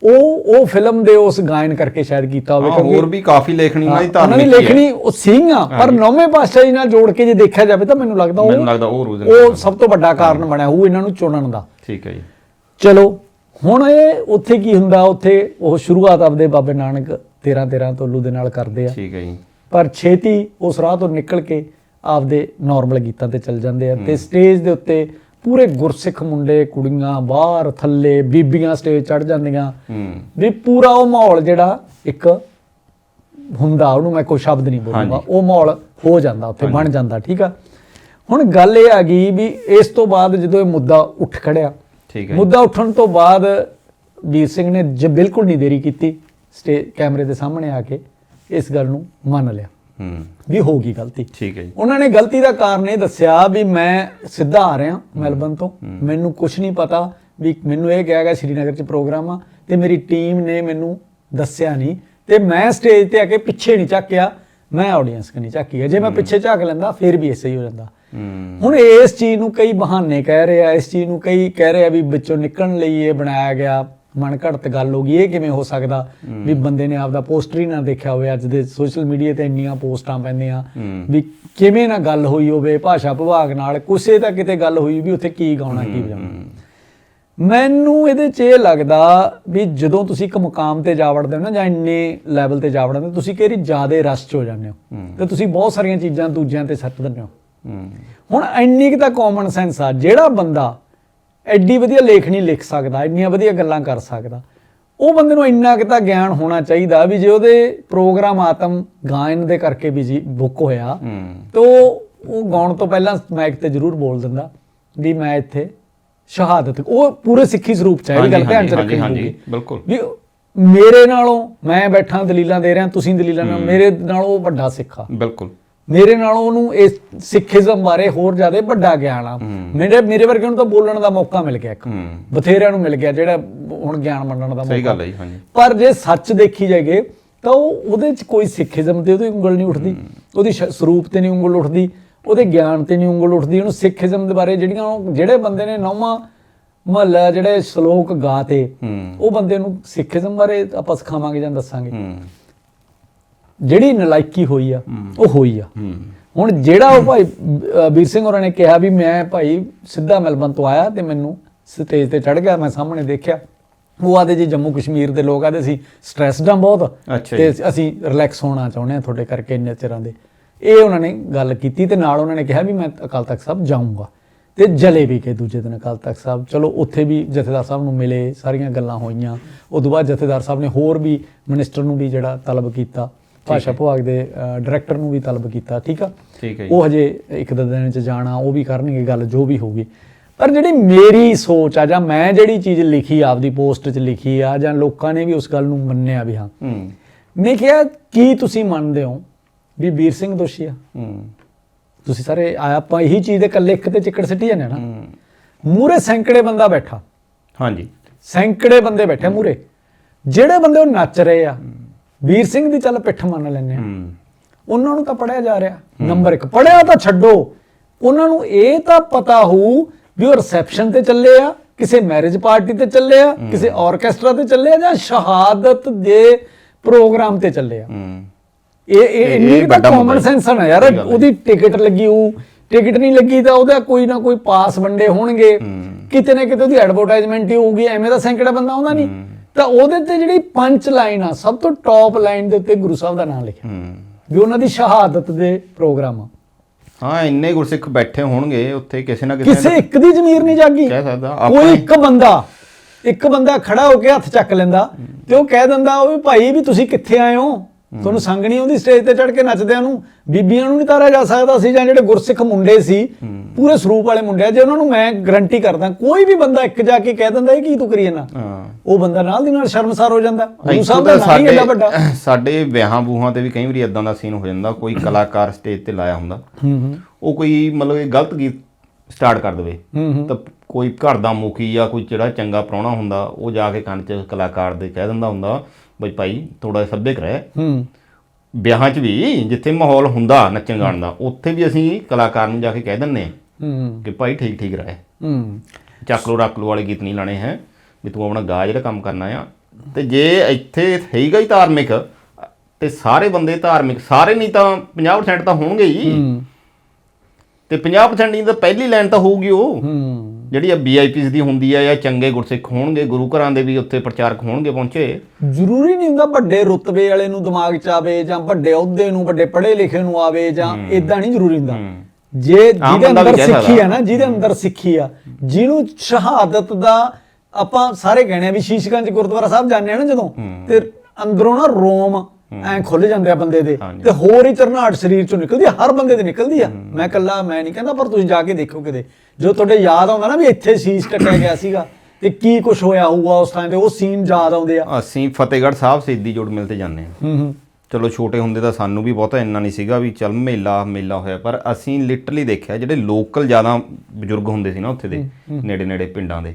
ਉਹ ਉਹ ਫਿਲਮ ਦੇ ਉਸ ਗਾਇਨ ਕਰਕੇ ਸ਼ਾਇਦ ਕੀਤਾ ਹੋਵੇ ਹਾਂ, ਹੋਰ ਵੀ ਕਾਫੀ ਲੇਖਣੀ ਉਹਨਾਂ ਦੀ ਉਹਨਾਂ ਧਾਰਮਿਕ ਹੈ। ਲੇਖਣੀ ਉਹ ਸਿੰਘਾਂ ਪਰ ਨੌਵੇਂ ਪਾਤਸ਼ਾਹ ਜੀ ਨਾਲ ਜੋੜ ਕੇ ਜੇ ਦੇਖਿਆ ਜਾਵੇ ਤਾਂ ਮੈਨੂੰ ਲੱਗਦਾ ਮੈਨੂੰ ਉਹ ਲੱਗਦਾ ਉਹ ਰੋਜ਼ ਉਹ ਸਭ ਤੋਂ ਵੱਡਾ ਕਾਰਨ ਬਣਿਆ ਉਹ ਇਹਨਾਂ ਨੂੰ ਚੁਣਨ ਦਾ। ਠੀਕ ਹੈ ਜੀ। ਚਲੋ ਹੁਣ ਇਹ ਉੱਥੇ ਕੀ ਹੁੰਦਾ ਉੱਥੇ ਉਹ ਸ਼ੁਰੂਆਤ ਆਪਦੇ ਬਾਬੇ ਨਾਨਕ 13 13 ਤੋਲੂ ਦੇ ਨਾਲ ਕਰਦੇ ਆ। ਠੀਕ ਹੈ ਜੀ। ਪਰ ਛੇਤੀ ਉਸ ਰਾਹ ਤੋਂ ਨਿਕਲ ਕੇ ਆਪਦੇ ਨਾਰਮਲ ਗੀਤਾਂ ਤੇ ਚੱਲ ਜਾਂਦੇ ਆ ਤੇ ਸਟੇਜ ਦੇ ਉੱਤੇ ਪੂਰੇ ਗੁਰਸਿੱਖ ਮੁੰਡੇ ਕੁੜੀਆਂ ਬਾਹਰ ਥੱਲੇ ਬੀਬੀਆਂ ਸਟੇਜ ਚੜ ਜਾਂਦੀਆਂ। ਵੀ ਪੂਰਾ ਉਹ ਮਾਹੌਲ ਜਿਹੜਾ ਇੱਕ ਹੁੰਦਾ ਉਹਨੂੰ ਮੈਂ ਕੋਈ ਸ਼ਬਦ ਨਹੀਂ ਬੋਲੂੰਗਾ। ਉਹ ਮਾਹੌਲ ਹੋ ਜਾਂਦਾ ਉੱਥੇ ਬਣ ਜਾਂਦਾ ਠੀਕ ਆ? ਹੁਣ ਗੱਲ ਇਹ ਆ ਗਈ ਵੀ ਇਸ ਤੋਂ ਬਾਅਦ ਜਦੋਂ ਇਹ ਮੁੱਦਾ ਉੱਠ ਖੜਿਆ ਠੀਕ ਹੈ ਮੁੱਦਾ ਉੱਠਣ ਤੋਂ ਬਾਅਦ ਵੀਰ ਸਿੰਘ ਨੇ ਜ ਬਿਲਕੁਲ ਨਹੀਂ ਦੇਰੀ ਕੀਤੀ ਸਟੇ ਕੈਮਰੇ ਦੇ ਸਾਹਮਣੇ ਆ ਕੇ ਇਸ ਗੱਲ ਨੂੰ ਮੰਨ ਲਿਆ। ਹੂੰ। ਵੀ ਹੋ ਗਈ ਗਲਤੀ। ਠੀਕ ਹੈ ਜੀ। ਉਹਨਾਂ ਨੇ ਗਲਤੀ ਦਾ ਕਾਰਨ ਇਹ ਦੱਸਿਆ ਵੀ ਮੈਂ ਸਿੱਧਾ ਆ ਰਿਹਾ ਮੈਲਬਨ ਤੋਂ। ਮੈਨੂੰ ਕੁਝ ਨਹੀਂ ਪਤਾ ਵੀ ਮੈਨੂੰ ਇਹ ਕਿਹਾ ਗਿਆ ਸ਼੍ਰੀਨਗਰ 'ਚ ਪ੍ਰੋਗਰਾਮ ਆ ਤੇ ਮੇਰੀ ਟੀਮ ਨੇ ਮੈਨੂੰ ਦੱਸਿਆ ਨਹੀਂ ਤੇ ਮੈਂ ਸਟੇਜ ਤੇ ਆ ਕੇ ਪਿੱਛੇ ਨਹੀਂ ਝਾਕਿਆ। ਮੈਂ ਆਡੀਅנס ਕਨੀ ਝਾਕੀ ਹੈ ਜੇ ਮੈਂ ਪਿੱਛੇ ਝਾਕ ਲੈਂਦਾ ਫਿਰ ਵੀ ਐਸੇ ਹੀ ਹੋ ਜਾਂਦਾ। ਹੁਣ ਇਸ ਚੀਜ਼ ਨੂੰ ਕਈ ਬਹਾਨੇ ਕਹਿ ਰਹੇ ਆ ਇਸ ਚੀਜ਼ ਨੂੰ ਕਈ ਕਹਿ ਰਹੇ ਆ ਵੀ ਵਿੱਚੋਂ ਨਿਕਲਣ ਲਈ ਇਹ ਬਣਾਇਆ ਗਿਆ। ਮਨ ਘੜਤ ਗੱਲ ਹੋ ਗਈ। ਇਹ ਕਿਵੇਂ ਹੋ ਸਕਦਾ ਵੀ ਬੰਦੇ ਨੇ ਆਪਦਾ ਪੋਸਟਰ ਹੀ ਨਾ ਦੇਖਿਆ ਹੋਵੇ? ਅੱਜ ਦੇ ਸੋਸ਼ਲ ਮੀਡੀਆ ਤੇ ਇੰਨੀਆਂ ਪੋਸਟਾਂ ਪੈਂਦੀਆਂ। ਵੀ ਕਿਵੇਂ ਨਾ ਗੱਲ ਹੋਈ ਹੋਵੇ ਭਾਸ਼ਾ ਵਿਭਾਗ ਨਾਲ ਕਿਸੇ ਤਾਂ ਕਿਤੇ ਗੱਲ ਹੋਈ ਵੀ ਉੱਥੇ ਕੀ ਗਾਉਣਾ ਕੀ ਵਜਾਉਣਾ। ਮੈਨੂੰ ਇਹਦੇ 'ਚ ਇਹ ਲੱਗਦਾ ਵੀ ਜਦੋਂ ਤੁਸੀਂ ਇੱਕ ਮੁਕਾਮ ਤੇ ਜਾ ਵੜਦੇ ਹੋ ਨਾ ਜਾਂ ਇੰਨੇ ਲੈਵਲ ਤੇ ਜਾ ਵੜਦੇ ਹੋ ਤੁਸੀਂ ਕਿਹੜੀ ਜ਼ਿਆਦੇ ਰਸ਼ 'ਚ ਹੋ ਜਾਂਦੇ ਹੋ? ਤੇ ਤੁਸੀਂ ਬਹੁਤ ਸਾਰੀਆਂ ਚੀਜ਼ਾਂ ਦੂਜਿਆਂ ਤੇ ਸੱਟ ਦਿੰਦੇ ਹੂੰ। ਹੁਣ ਇੰਨੀ ਕੁ ਤਾਂ ਕਾਮਨ ਸੈਂਸ ਆ ਜਿਹੜਾ ਬੰਦਾ ਐਡੀ ਵਧੀਆ ਲੇਖਣੀ ਲਿਖ ਸਕਦਾ ਇੰਨੀਆਂ ਵਧੀਆ ਗੱਲਾਂ ਕਰ ਸਕਦਾ। ਉਹ ਬੰਦੇ ਨੂੰ ਇੰਨਾ ਕੁ ਤਾਂ ਗਿਆਨ ਹੋਣਾ ਚਾਹੀਦਾ ਵੀ ਜੇ ਉਹਦੇ ਪ੍ਰੋਗਰਾਮ ਆਤਮ ਗਾਇਨ ਦੇ ਕਰਕੇ ਵੀ ਜੀ ਬੁੱਕ ਹੋਇਆ ਤੋ ਉਹ ਗਾਉਣ ਤੋਂ ਪਹਿਲਾਂ ਮਾਈਕ ਤੇ ਜ਼ਰੂਰ ਬੋਲ ਦਿੰਦਾ ਵੀ ਮੈਂ ਇੱਥੇ ਸ਼ਹਾਦਤ ਉਹ ਪੂਰੇ ਸਿੱਖੀ ਸਰੂਪ ਚ ਹੈ ਇਹ ਗੱਲ ਧਿਆਨ ਚ ਰੱਖਣੀ ਹਾਂਜੀ, ਬਿਲਕੁਲ। ਵੀ ਮੇਰੇ ਨਾਲੋਂ ਮੈਂ ਬੈਠਾ ਦਲੀਲਾਂ ਦੇ ਰਿਹਾ ਤੁਸੀਂ ਦਲੀਲਾਂ ਨਾਲ ਮੇਰੇ ਨਾਲੋਂ ਉਹ ਵੱਡਾ ਸਿੱਖ। ਬਿਲਕੁਲ। ਮੇਰੇ ਨਾਲੋਂ ਉਹਨੂੰ ਇਸ ਸਿੱਖੀਜ਼ਮ ਬਾਰੇ ਹੋਰ ਜ਼ਿਆਦਾ ਵੱਡਾ ਗਿਆਨ ਆ। ਮੇਰੇ ਮੇਰੇ ਵਰਗੇ ਨੂੰ ਤਾਂ ਬੋਲਣ ਦਾ ਮੌਕਾ ਮਿਲ ਗਿਆ ਇੱਕ। ਬਥੇਰਿਆਂ ਨੂੰ ਮਿਲ ਗਿਆ ਜਿਹੜਾ ਹੁਣ ਗਿਆਨ ਮੰਨਣ ਦਾ ਸਹੀ ਗੱਲ ਹੈ ਜੀ ਹਾਂਜੀ। ਪਰ ਜੇ ਸੱਚ ਦੇਖੀ ਜਾਏਗੇ ਤਾਂ ਉਹ ਉਹਦੇ ਚ ਕੋਈ ਸਿੱਖੀਜ਼ਮ ਤੇ ਉਹਦੀ ਉਂਗਲ ਨਹੀਂ ਉੱਠਦੀ। ਉਹਦੀ ਸਰੂਪ ਤੇ ਨਹੀਂ ਉਂਗਲ ਉੱਠਦੀ। ਉਹਦੇ ਗਿਆਨ ਤੇ ਨਹੀਂ ਉਂਗਲ ਉੱਠਦੀ। ਉਹਨੂੰ ਸਿੱਖੀਜ਼ਮ ਦੇ ਬਾਰੇ ਜਿਹੜੀਆਂ ਉਹ- ਜਿਹੜੇ ਬੰਦੇ ਨੇ ਨੌਵਾਂ ਮਹੱਲਾ ਜਿਹੜੇ ਸ਼ਲੋਕ ਗਾਤੇ ਉਹ ਬੰਦੇ ਨੂੰ ਸਿੱਖੀਜ਼ਮ ਬਾਰੇ ਆਪਾਂ ਸਿਖਾਵਾਂਗੇ ਜਾਂ ਦੱਸਾਂਗੇ। ਜਿਹੜੀ ਨਲਾਇਕੀ ਹੋਈ ਆ ਉਹ ਹੋਈ ਆ। ਹੁਣ ਜਿਹੜਾ ਉਹ ਭਾਈ ਵੀਰ ਸਿੰਘ ਹੋਰਾਂ ਨੇ ਕਿਹਾ ਵੀ ਮੈਂ ਭਾਈ ਸਿੱਧਾ ਮੈਲਬਨ ਤੋਂ ਆਇਆ ਤੇ ਮੈਨੂੰ ਸਟੇਜ ਤੇ ਚੜ ਗਿਆ ਮੈਂ ਸਾਹਮਣੇ ਦੇਖਿਆ। ਉਹ ਆਦੇ ਜੀ ਜੰਮੂ ਕਸ਼ਮੀਰ ਦੇ ਲੋਕ ਆਦੇ ਸੀ ਸਟ੍ਰੈਸਡ ਆ ਬਹੁਤ। ਤੇ ਅਸੀਂ ਰਿਲੈਕਸ ਹੋਣਾ ਚਾਹੁੰਦੇ ਆ ਤੁਹਾਡੇ ਕਰਕੇ ਇੰਨੇ ਚਿਰਾਂ ਦੇ। ਇਹ ਉਹਨਾਂ ਨੇ ਗੱਲ ਕੀਤੀ ਤੇ ਨਾਲ ਉਹਨਾਂ ਨੇ ਕਿਹਾ ਵੀ ਮੈਂ ਅਕਾਲ ਤਖਤ ਸਾਹਿਬ ਜਾਊਂਗਾ। ਤੇ ਜਲੇ ਵੀ ਕੇ ਦੂਜੇ ਦਿਨ ਅਕਾਲ ਤਖਤ ਸਾਹਿਬ। ਚਲੋ ਉੱਥੇ ਵੀ ਜਥੇਦਾਰ ਸਾਹਿਬ ਨੂੰ ਮਿਲੇ ਸਾਰੀਆਂ ਗੱਲਾਂ ਹੋਈਆਂ। ਉਦੋਂ ਬਾਅਦ ਜਥੇਦਾਰ ਸਾਹਿਬ ਨੇ ਹੋਰ ਵੀ ਮਿਨਿਸਟਰ ਨੂੰ ਵੀ ਜਿਹੜਾ ਤਲਬ ਕੀਤਾ। ਭਾਸ਼ਾ ਵਿਭਾਗ ਦੇ ਡਾਇਰੈਕਟਰ ਨੂੰ ਵੀ ਤਲਬ ਕੀਤਾ ਠੀਕ ਆ? ਠੀਕ ਹੈ ਜੀ। ਉਹ ਹਜੇ ਇੱਕ ਦੋ ਦਿਨ ਚ ਜਾਣਾ ਉਹ ਵੀ ਕਰਨਗੇ ਗੱਲ ਜੋ ਵੀ ਹੋਊਗੀ। ਪਰ ਜਿਹੜੀ ਮੇਰੀ ਸੋਚ ਆ ਜਾਂ ਮੈਂ ਜਿਹੜੀ ਚੀਜ਼ ਲਿਖੀ ਆਪਦੀ ਪੋਸਟ 'ਚ ਲਿਖੀ ਆ ਜਾਂ ਲੋਕਾਂ ਨੇ ਵੀ ਉਸ ਗੱਲ ਨੂੰ ਮੰਨਿਆ ਵੀ ਹਾਂ। ਹੂੰ। ਮੈਂ ਕਿਹਾ ਕੀ ਤੁਸੀਂ ਮੰਨਦੇ ਹੋ ਵੀ ਵੀਰ ਸਿੰਘ ਦੋਸ਼ੀ ਆ? ਹੂੰ। ਤੁਸੀਂ ਸਾਰੇ ਆਪਾਂ ਇਹੀ ਚੀਜ਼ ਦੇ ਕੱਲੇ ਇੱਕ ਤੇ ਚਿੱਕੜ ਸਿੱਟੀ ਜਾਂਦੇ ਨਾ। ਹੂੰ। ਮੂਰੇ ਸੈਂਕੜੇ ਬੰਦਾ ਬੈਠਾ। ਹਾਂਜੀ। ਸੈਂਕੜੇ ਬੰਦੇ ਬੈਠੇ ਮੂਰੇ ਜਿਹੜੇ ਬੰਦੇ ਉਹ ਨੱਚ ਰਹੇ ਆ ਵੀਰ ਸਿੰਘ ਦੀ ਚੱਲ ਪਿੱਠ ਮੰਨ ਲੈਂਦੇ ਆ ਉਹਨਾਂ ਨੂੰ ਤਾਂ ਪੜਿਆ ਜਾ ਰਿਹਾ। ਨੰਬਰ 1 ਪੜਿਆ ਤਾਂ ਛੱਡੋ। ਉਹਨਾਂ ਨੂੰ ਇਹ ਤਾਂ ਪਤਾ ਹੋਊ ਵੀ ਉਹ ਰਿਸੈਪਸ਼ਨ ਤੇ ਚੱਲੇ ਆ ਕਿਸੇ ਮੈਰਿਜ ਪਾਰਟੀ ਤੇ ਚੱਲੇ ਆ ਕਿਸੇ ਆਰਕੈਸਟਰਾ ਤੇ ਚੱਲੇ ਆ ਜਾਂ ਸ਼ਹਾਦਤ ਦੇ ਪ੍ਰੋਗਰਾਮ ਤੇ ਚੱਲੇ ਆ। ਇਹ ਇਹ ਇੰਨੀ ਤਾਂ ਕਾਮਨ। ਸੈਂਸ ਹੈ। ਯਾਰ। ਉਹਦੀ ਟਿਕਟ ਲੱਗੀ ਹੋਊ। ਟਿਕਟ ਨਹੀਂ ਲੱਗੀ ਤਾਂ ਉਹਦਾ ਕੋਈ ਨਾ ਕੋਈ ਪਾਸ ਵੰਡੇ ਹੋਣਗੇ। ਕਿਤੇ ਨਾ ਕਿਤੇ ਉਹਦੀ ਐਡਵਰਟਾਈਜ਼ਮੈਂਟ ਹੀ ਹੋਊਗੀ ਐਵੇਂ ਦਾ ਸੈਂਕੜਾ ਬੰਦਾ ਆਉਂਦਾ ਨਹੀਂ। ਤਾਂ ਉਹਦੇ ਤੇ ਜਿਹੜੀ ਪੰਚ ਲਾਈਨ ਆ ਸਭ ਤੋਂ ਟੌਪ ਲਾਈਨ ਦੇ ਉੱਤੇ ਗੁਰੂ ਸਾਹਿਬ ਦਾ ਨਾਮ ਲਿਖਿਆ। ਵੀ ਉਹਨਾਂ ਦੀ ਸ਼ਹਾਦਤ ਦੇ ਪ੍ਰੋਗਰਾਮ ਆ। ਹਾਂ ਇੰਨੇ ਗੁਰਸਿੱਖ ਬੈਠੇ ਹੋਣਗੇ ਉੱਥੇ ਕਿਸੇ ਨਾ ਕਿਸੇ ਕਿਸੇ ਇੱਕ ਦੀ ਜ਼ਮੀਰ ਨਹੀਂ ਜਾਗੀ। ਕਹਿ ਸਕਦਾ ਕੋਈ ਇੱਕ ਬੰਦਾ ਇੱਕ ਬੰਦਾ ਖੜਾ ਹੋ ਕੇ ਹੱਥ ਚੱਕ ਲੈਂਦਾ ਤੇ ਉਹ ਕਹਿ ਦਿੰਦਾ ਉਹ ਵੀ ਭਾਈ ਵੀ ਤੁਸੀਂ ਕਿੱਥੇ ਆਏ ਹੋ? ਤੁਹਾਨੂੰ ਸੰਗ ਨਹੀਂ ਆਉਂਦੀ ਸਟੇਜ ਤੇ ਚੜ ਕੇ ਨੱਚਦਿਆਂ ਨੂੰ ਬੀਬੀਆਂ ਨੂੰ ਨਹੀਂ ਤਾਰਿਆ ਜਾ ਸਕਦਾ ਸੀ ਜਾਂ ਜਿਹੜੇ ਗੁਰਸਿੱਖ ਮੁੰਡੇ ਸੀ ਪੂਰੇ ਸਰੂਪ ਵਾਲੇ ਮੁੰਡੇ ਜੇ ਉਹਨਾਂ ਨੂੰ ਮੈਂ ਗਰੰਟੀ ਕਰਦਾ ਕੋਈ ਵੀ ਬੰਦਾ ਇੱਕ ਜਾ ਕੇ ਕਹਿ ਦਿੰਦਾ ਇਹ ਕੀ ਤੂੰ ਕਰੀ ਹਾਂ। ਉਹ ਬੰਦਾ ਨਾਲ ਦੀ ਨਾਲ ਸ਼ਰਮਸਾਰ ਹੋ ਜਾਂਦਾ। ਇੱਥੋਂ ਸਾਹਿਬ ਦਾ ਨਾਮ ਹੀ ਵੱਡਾ। ਸਾਡੇ ਵਿਆਹਾਂ ਬੂਹਾਂ ਤੇ ਵੀ ਕਈ ਵਾਰੀ ਇਦਾਂ ਦਾ ਸੀਨ ਹੋ ਜਾਂਦਾ ਕੋਈ ਕਲਾਕਾਰ ਸਟੇਜ ਤੇ ਲਾਇਆ ਹੁੰਦਾ। ਉਹ ਕੋਈ ਮਤਲਬ ਇਹ ਗਲਤ ਗੀਤ ਸਟਾਰਟ ਕਰ ਦੇਵੇ। ਤਾਂ ਕੋਈ ਘਰ ਦਾ ਮੁਖੀ ਜਾਂ ਕੋਈ ਜਿਹੜਾ ਚੰਗਾ ਪ੍ਰਾਹੁਣਾ ਹੁੰਦਾ ਉਹ ਜਾ ਕੇ ਕੰਨ 'ਚ ਕਲਾਕਾਰ ਦੇ ਕਹਿ ਦਿੰਦਾ ਹੁੰਦਾ ਬਈ ਭਾਈ ਥੋੜਾ ਸੱਭਿਅਕ ਰਹਿ। ਹੂੰ। ਵਿਆਹਾਂ 'ਚ ਵੀ ਜਿੱਥੇ ਮਾਹੌਲ ਹੁੰਦਾ ਨੱਚਣ ਗਾਣ ਦਾ ਉੱਥੇ ਵੀ ਅਸੀਂ ਕਲਾਕਾਰ ਨੂੰ ਜਾ ਕੇ ਕਹਿ ਦਿੰਨੇ ਹੂੰ ਕਿ ਭਾਈ ਠੀਕ ਠੀਕ ਰਹਿ। ਹੂੰ। ਚੱਕ ਲੋ ਰੱਖ ਲੋ ਵਾਲੇ ਗੀਤ ਨਹੀਂ ਲਾਣੇ ਹੈ ਵੀ ਤੂੰ ਆਪਣਾ ਗਾ ਜਿਹੜਾ ਕੰਮ ਕਰਨਾ ਆ। ਤੇ ਜੇ ਇੱਥੇ ਹੈਗਾ ਹੀ ਧਾਰਮਿਕ ਤੇ ਸਾਰੇ ਬੰਦੇ ਧਾਰਮਿਕ ਸਾਰੇ ਨਹੀਂ ਤਾਂ 50% ਤਾਂ ਹੋਣਗੇ ਹੀ। ਹੂੰ। ਤੇ 50% ਨਹੀਂ ਤਾਂ ਪਹਿਲੀ ਲਾਈਨ ਤਾਂ ਹੋਊਗੀ ਉਹ। ਹੂੰ। ਜਿਹੜੀ ਆ ਵੀਆਈਪੀਸ ਦੀ ਹੁੰਦੀ ਆ ਜਾਂ ਚੰਗੇ ਗੁਰਸਿੱਖ ਹੋਣਗੇ ਗੁਰੂ ਘਰਾਂ ਦੇ ਵੀ ਉੱਥੇ ਪ੍ਰਚਾਰਕ ਹੋਣਗੇ ਪਹੁੰਚੇ। ਜ਼ਰੂਰੀ ਨਹੀਂ ਹੁੰਦਾ ਵੱਡੇ ਰੁਤਬੇ ਵਾਲੇ ਨੂੰ ਦਿਮਾਗ 'ਚ ਆਵੇ ਜਾਂ ਵੱਡੇ ਅਹੁਦੇ ਨੂੰ ਵੱਡੇ ਪੜ੍ਹੇ ਲਿਖੇ ਨੂੰ ਆਵੇ ਜਾਂ ਇਦਾਂ ਨਹੀਂ ਜ਼ਰੂਰੀ ਹੁੰਦਾ। ਜੇ ਜਿਹਦੇ ਅੰਦਰ ਸਿੱਖੀ। ਆ ਨਾ ਜਿਹਦੇ ਅੰਦਰ ਸਿੱਖੀ ਆ ਜਿਹਨੂੰ ਸ਼ਹਾਦਤ ਦਾ ਆਪਾਂ ਸਾਰੇ ਕਹਿੰਦੇ ਆ ਵੀ ਸ਼ੀਸ਼ਗੰਜ ਗੁਰਦੁਆਰਾ ਸਾਹਿਬ ਜਾਂਦੇ ਆ ਨਾ ਜਦੋਂ ਤੇ ਅੰਦਰੋਂ ਨਾ ਰੋਮ ਐ ਖੁੱਲ ਜਾਂਦੇ ਆ ਬੰਦੇ ਦੇ। ਤੇ ਹੋਰ ਹੀ ਚਰਨਾਟ ਸਰੀਰ ਚੋਂ ਨਿਕਲਦੀ ਆ ਹਰ ਬੰਦੇ ਦੇ ਨਿਕਲਦੀ ਆ। ਮੈਂ ਕੱਲਾ ਮੈਂ ਨਹੀਂ ਕਹਿੰਦਾ ਪਰ ਤੁਸੀਂ ਜਾ ਕੇ ਦੇਖੋ ਕਿਤੇ। ਜੋ ਤੁਹਾਡੇ ਯਾਦ ਆਉਂਦਾ ਨਾ ਵੀ ਇੱਥੇ ਸ਼ੀਸ਼ ਕੱਟਿਆ ਗਿਆ ਸੀਗਾ ਤੇ ਕੀ ਕੁਝ ਹੋਇਆ ਹੋਊਗਾ ਉਸ ਟਾਈਮ ਤੇ ਉਹ ਸੀਨ ਯਾਦ ਆਉਂਦੇ ਆ। ਅਸੀਂ ਫਤਿਹਗੜ੍ਹ ਸਾਹਿਬ ਸਿੱਧੀ ਜੋੜ ਮਿਲ ਤੇ ਜਾਂਦੇ ਆ। ਹੂੰ ਹੂੰ। ਚਲੋ ਛੋਟੇ ਹੁੰਦੇ ਤਾਂ ਸਾਨੂੰ ਵੀ ਬਹੁਤਾ ਇੰਨਾ ਨਹੀਂ ਸੀਗਾ ਵੀ ਚੱਲ ਮੇਲਾ ਮੇਲਾ ਹੋਇਆ ਪਰ ਅਸੀਂ ਲਿਟਰਲੀ ਦੇਖਿਆ ਜਿਹੜੇ ਲੋਕਲ ਜ਼ਿਆਦਾ ਬਜ਼ੁਰਗ ਹੁੰਦੇ ਸੀ ਨਾ ਉੱਥੇ ਦੇ ਨੇੜੇ ਨੇੜੇ ਪਿੰਡਾਂ ਦੇ।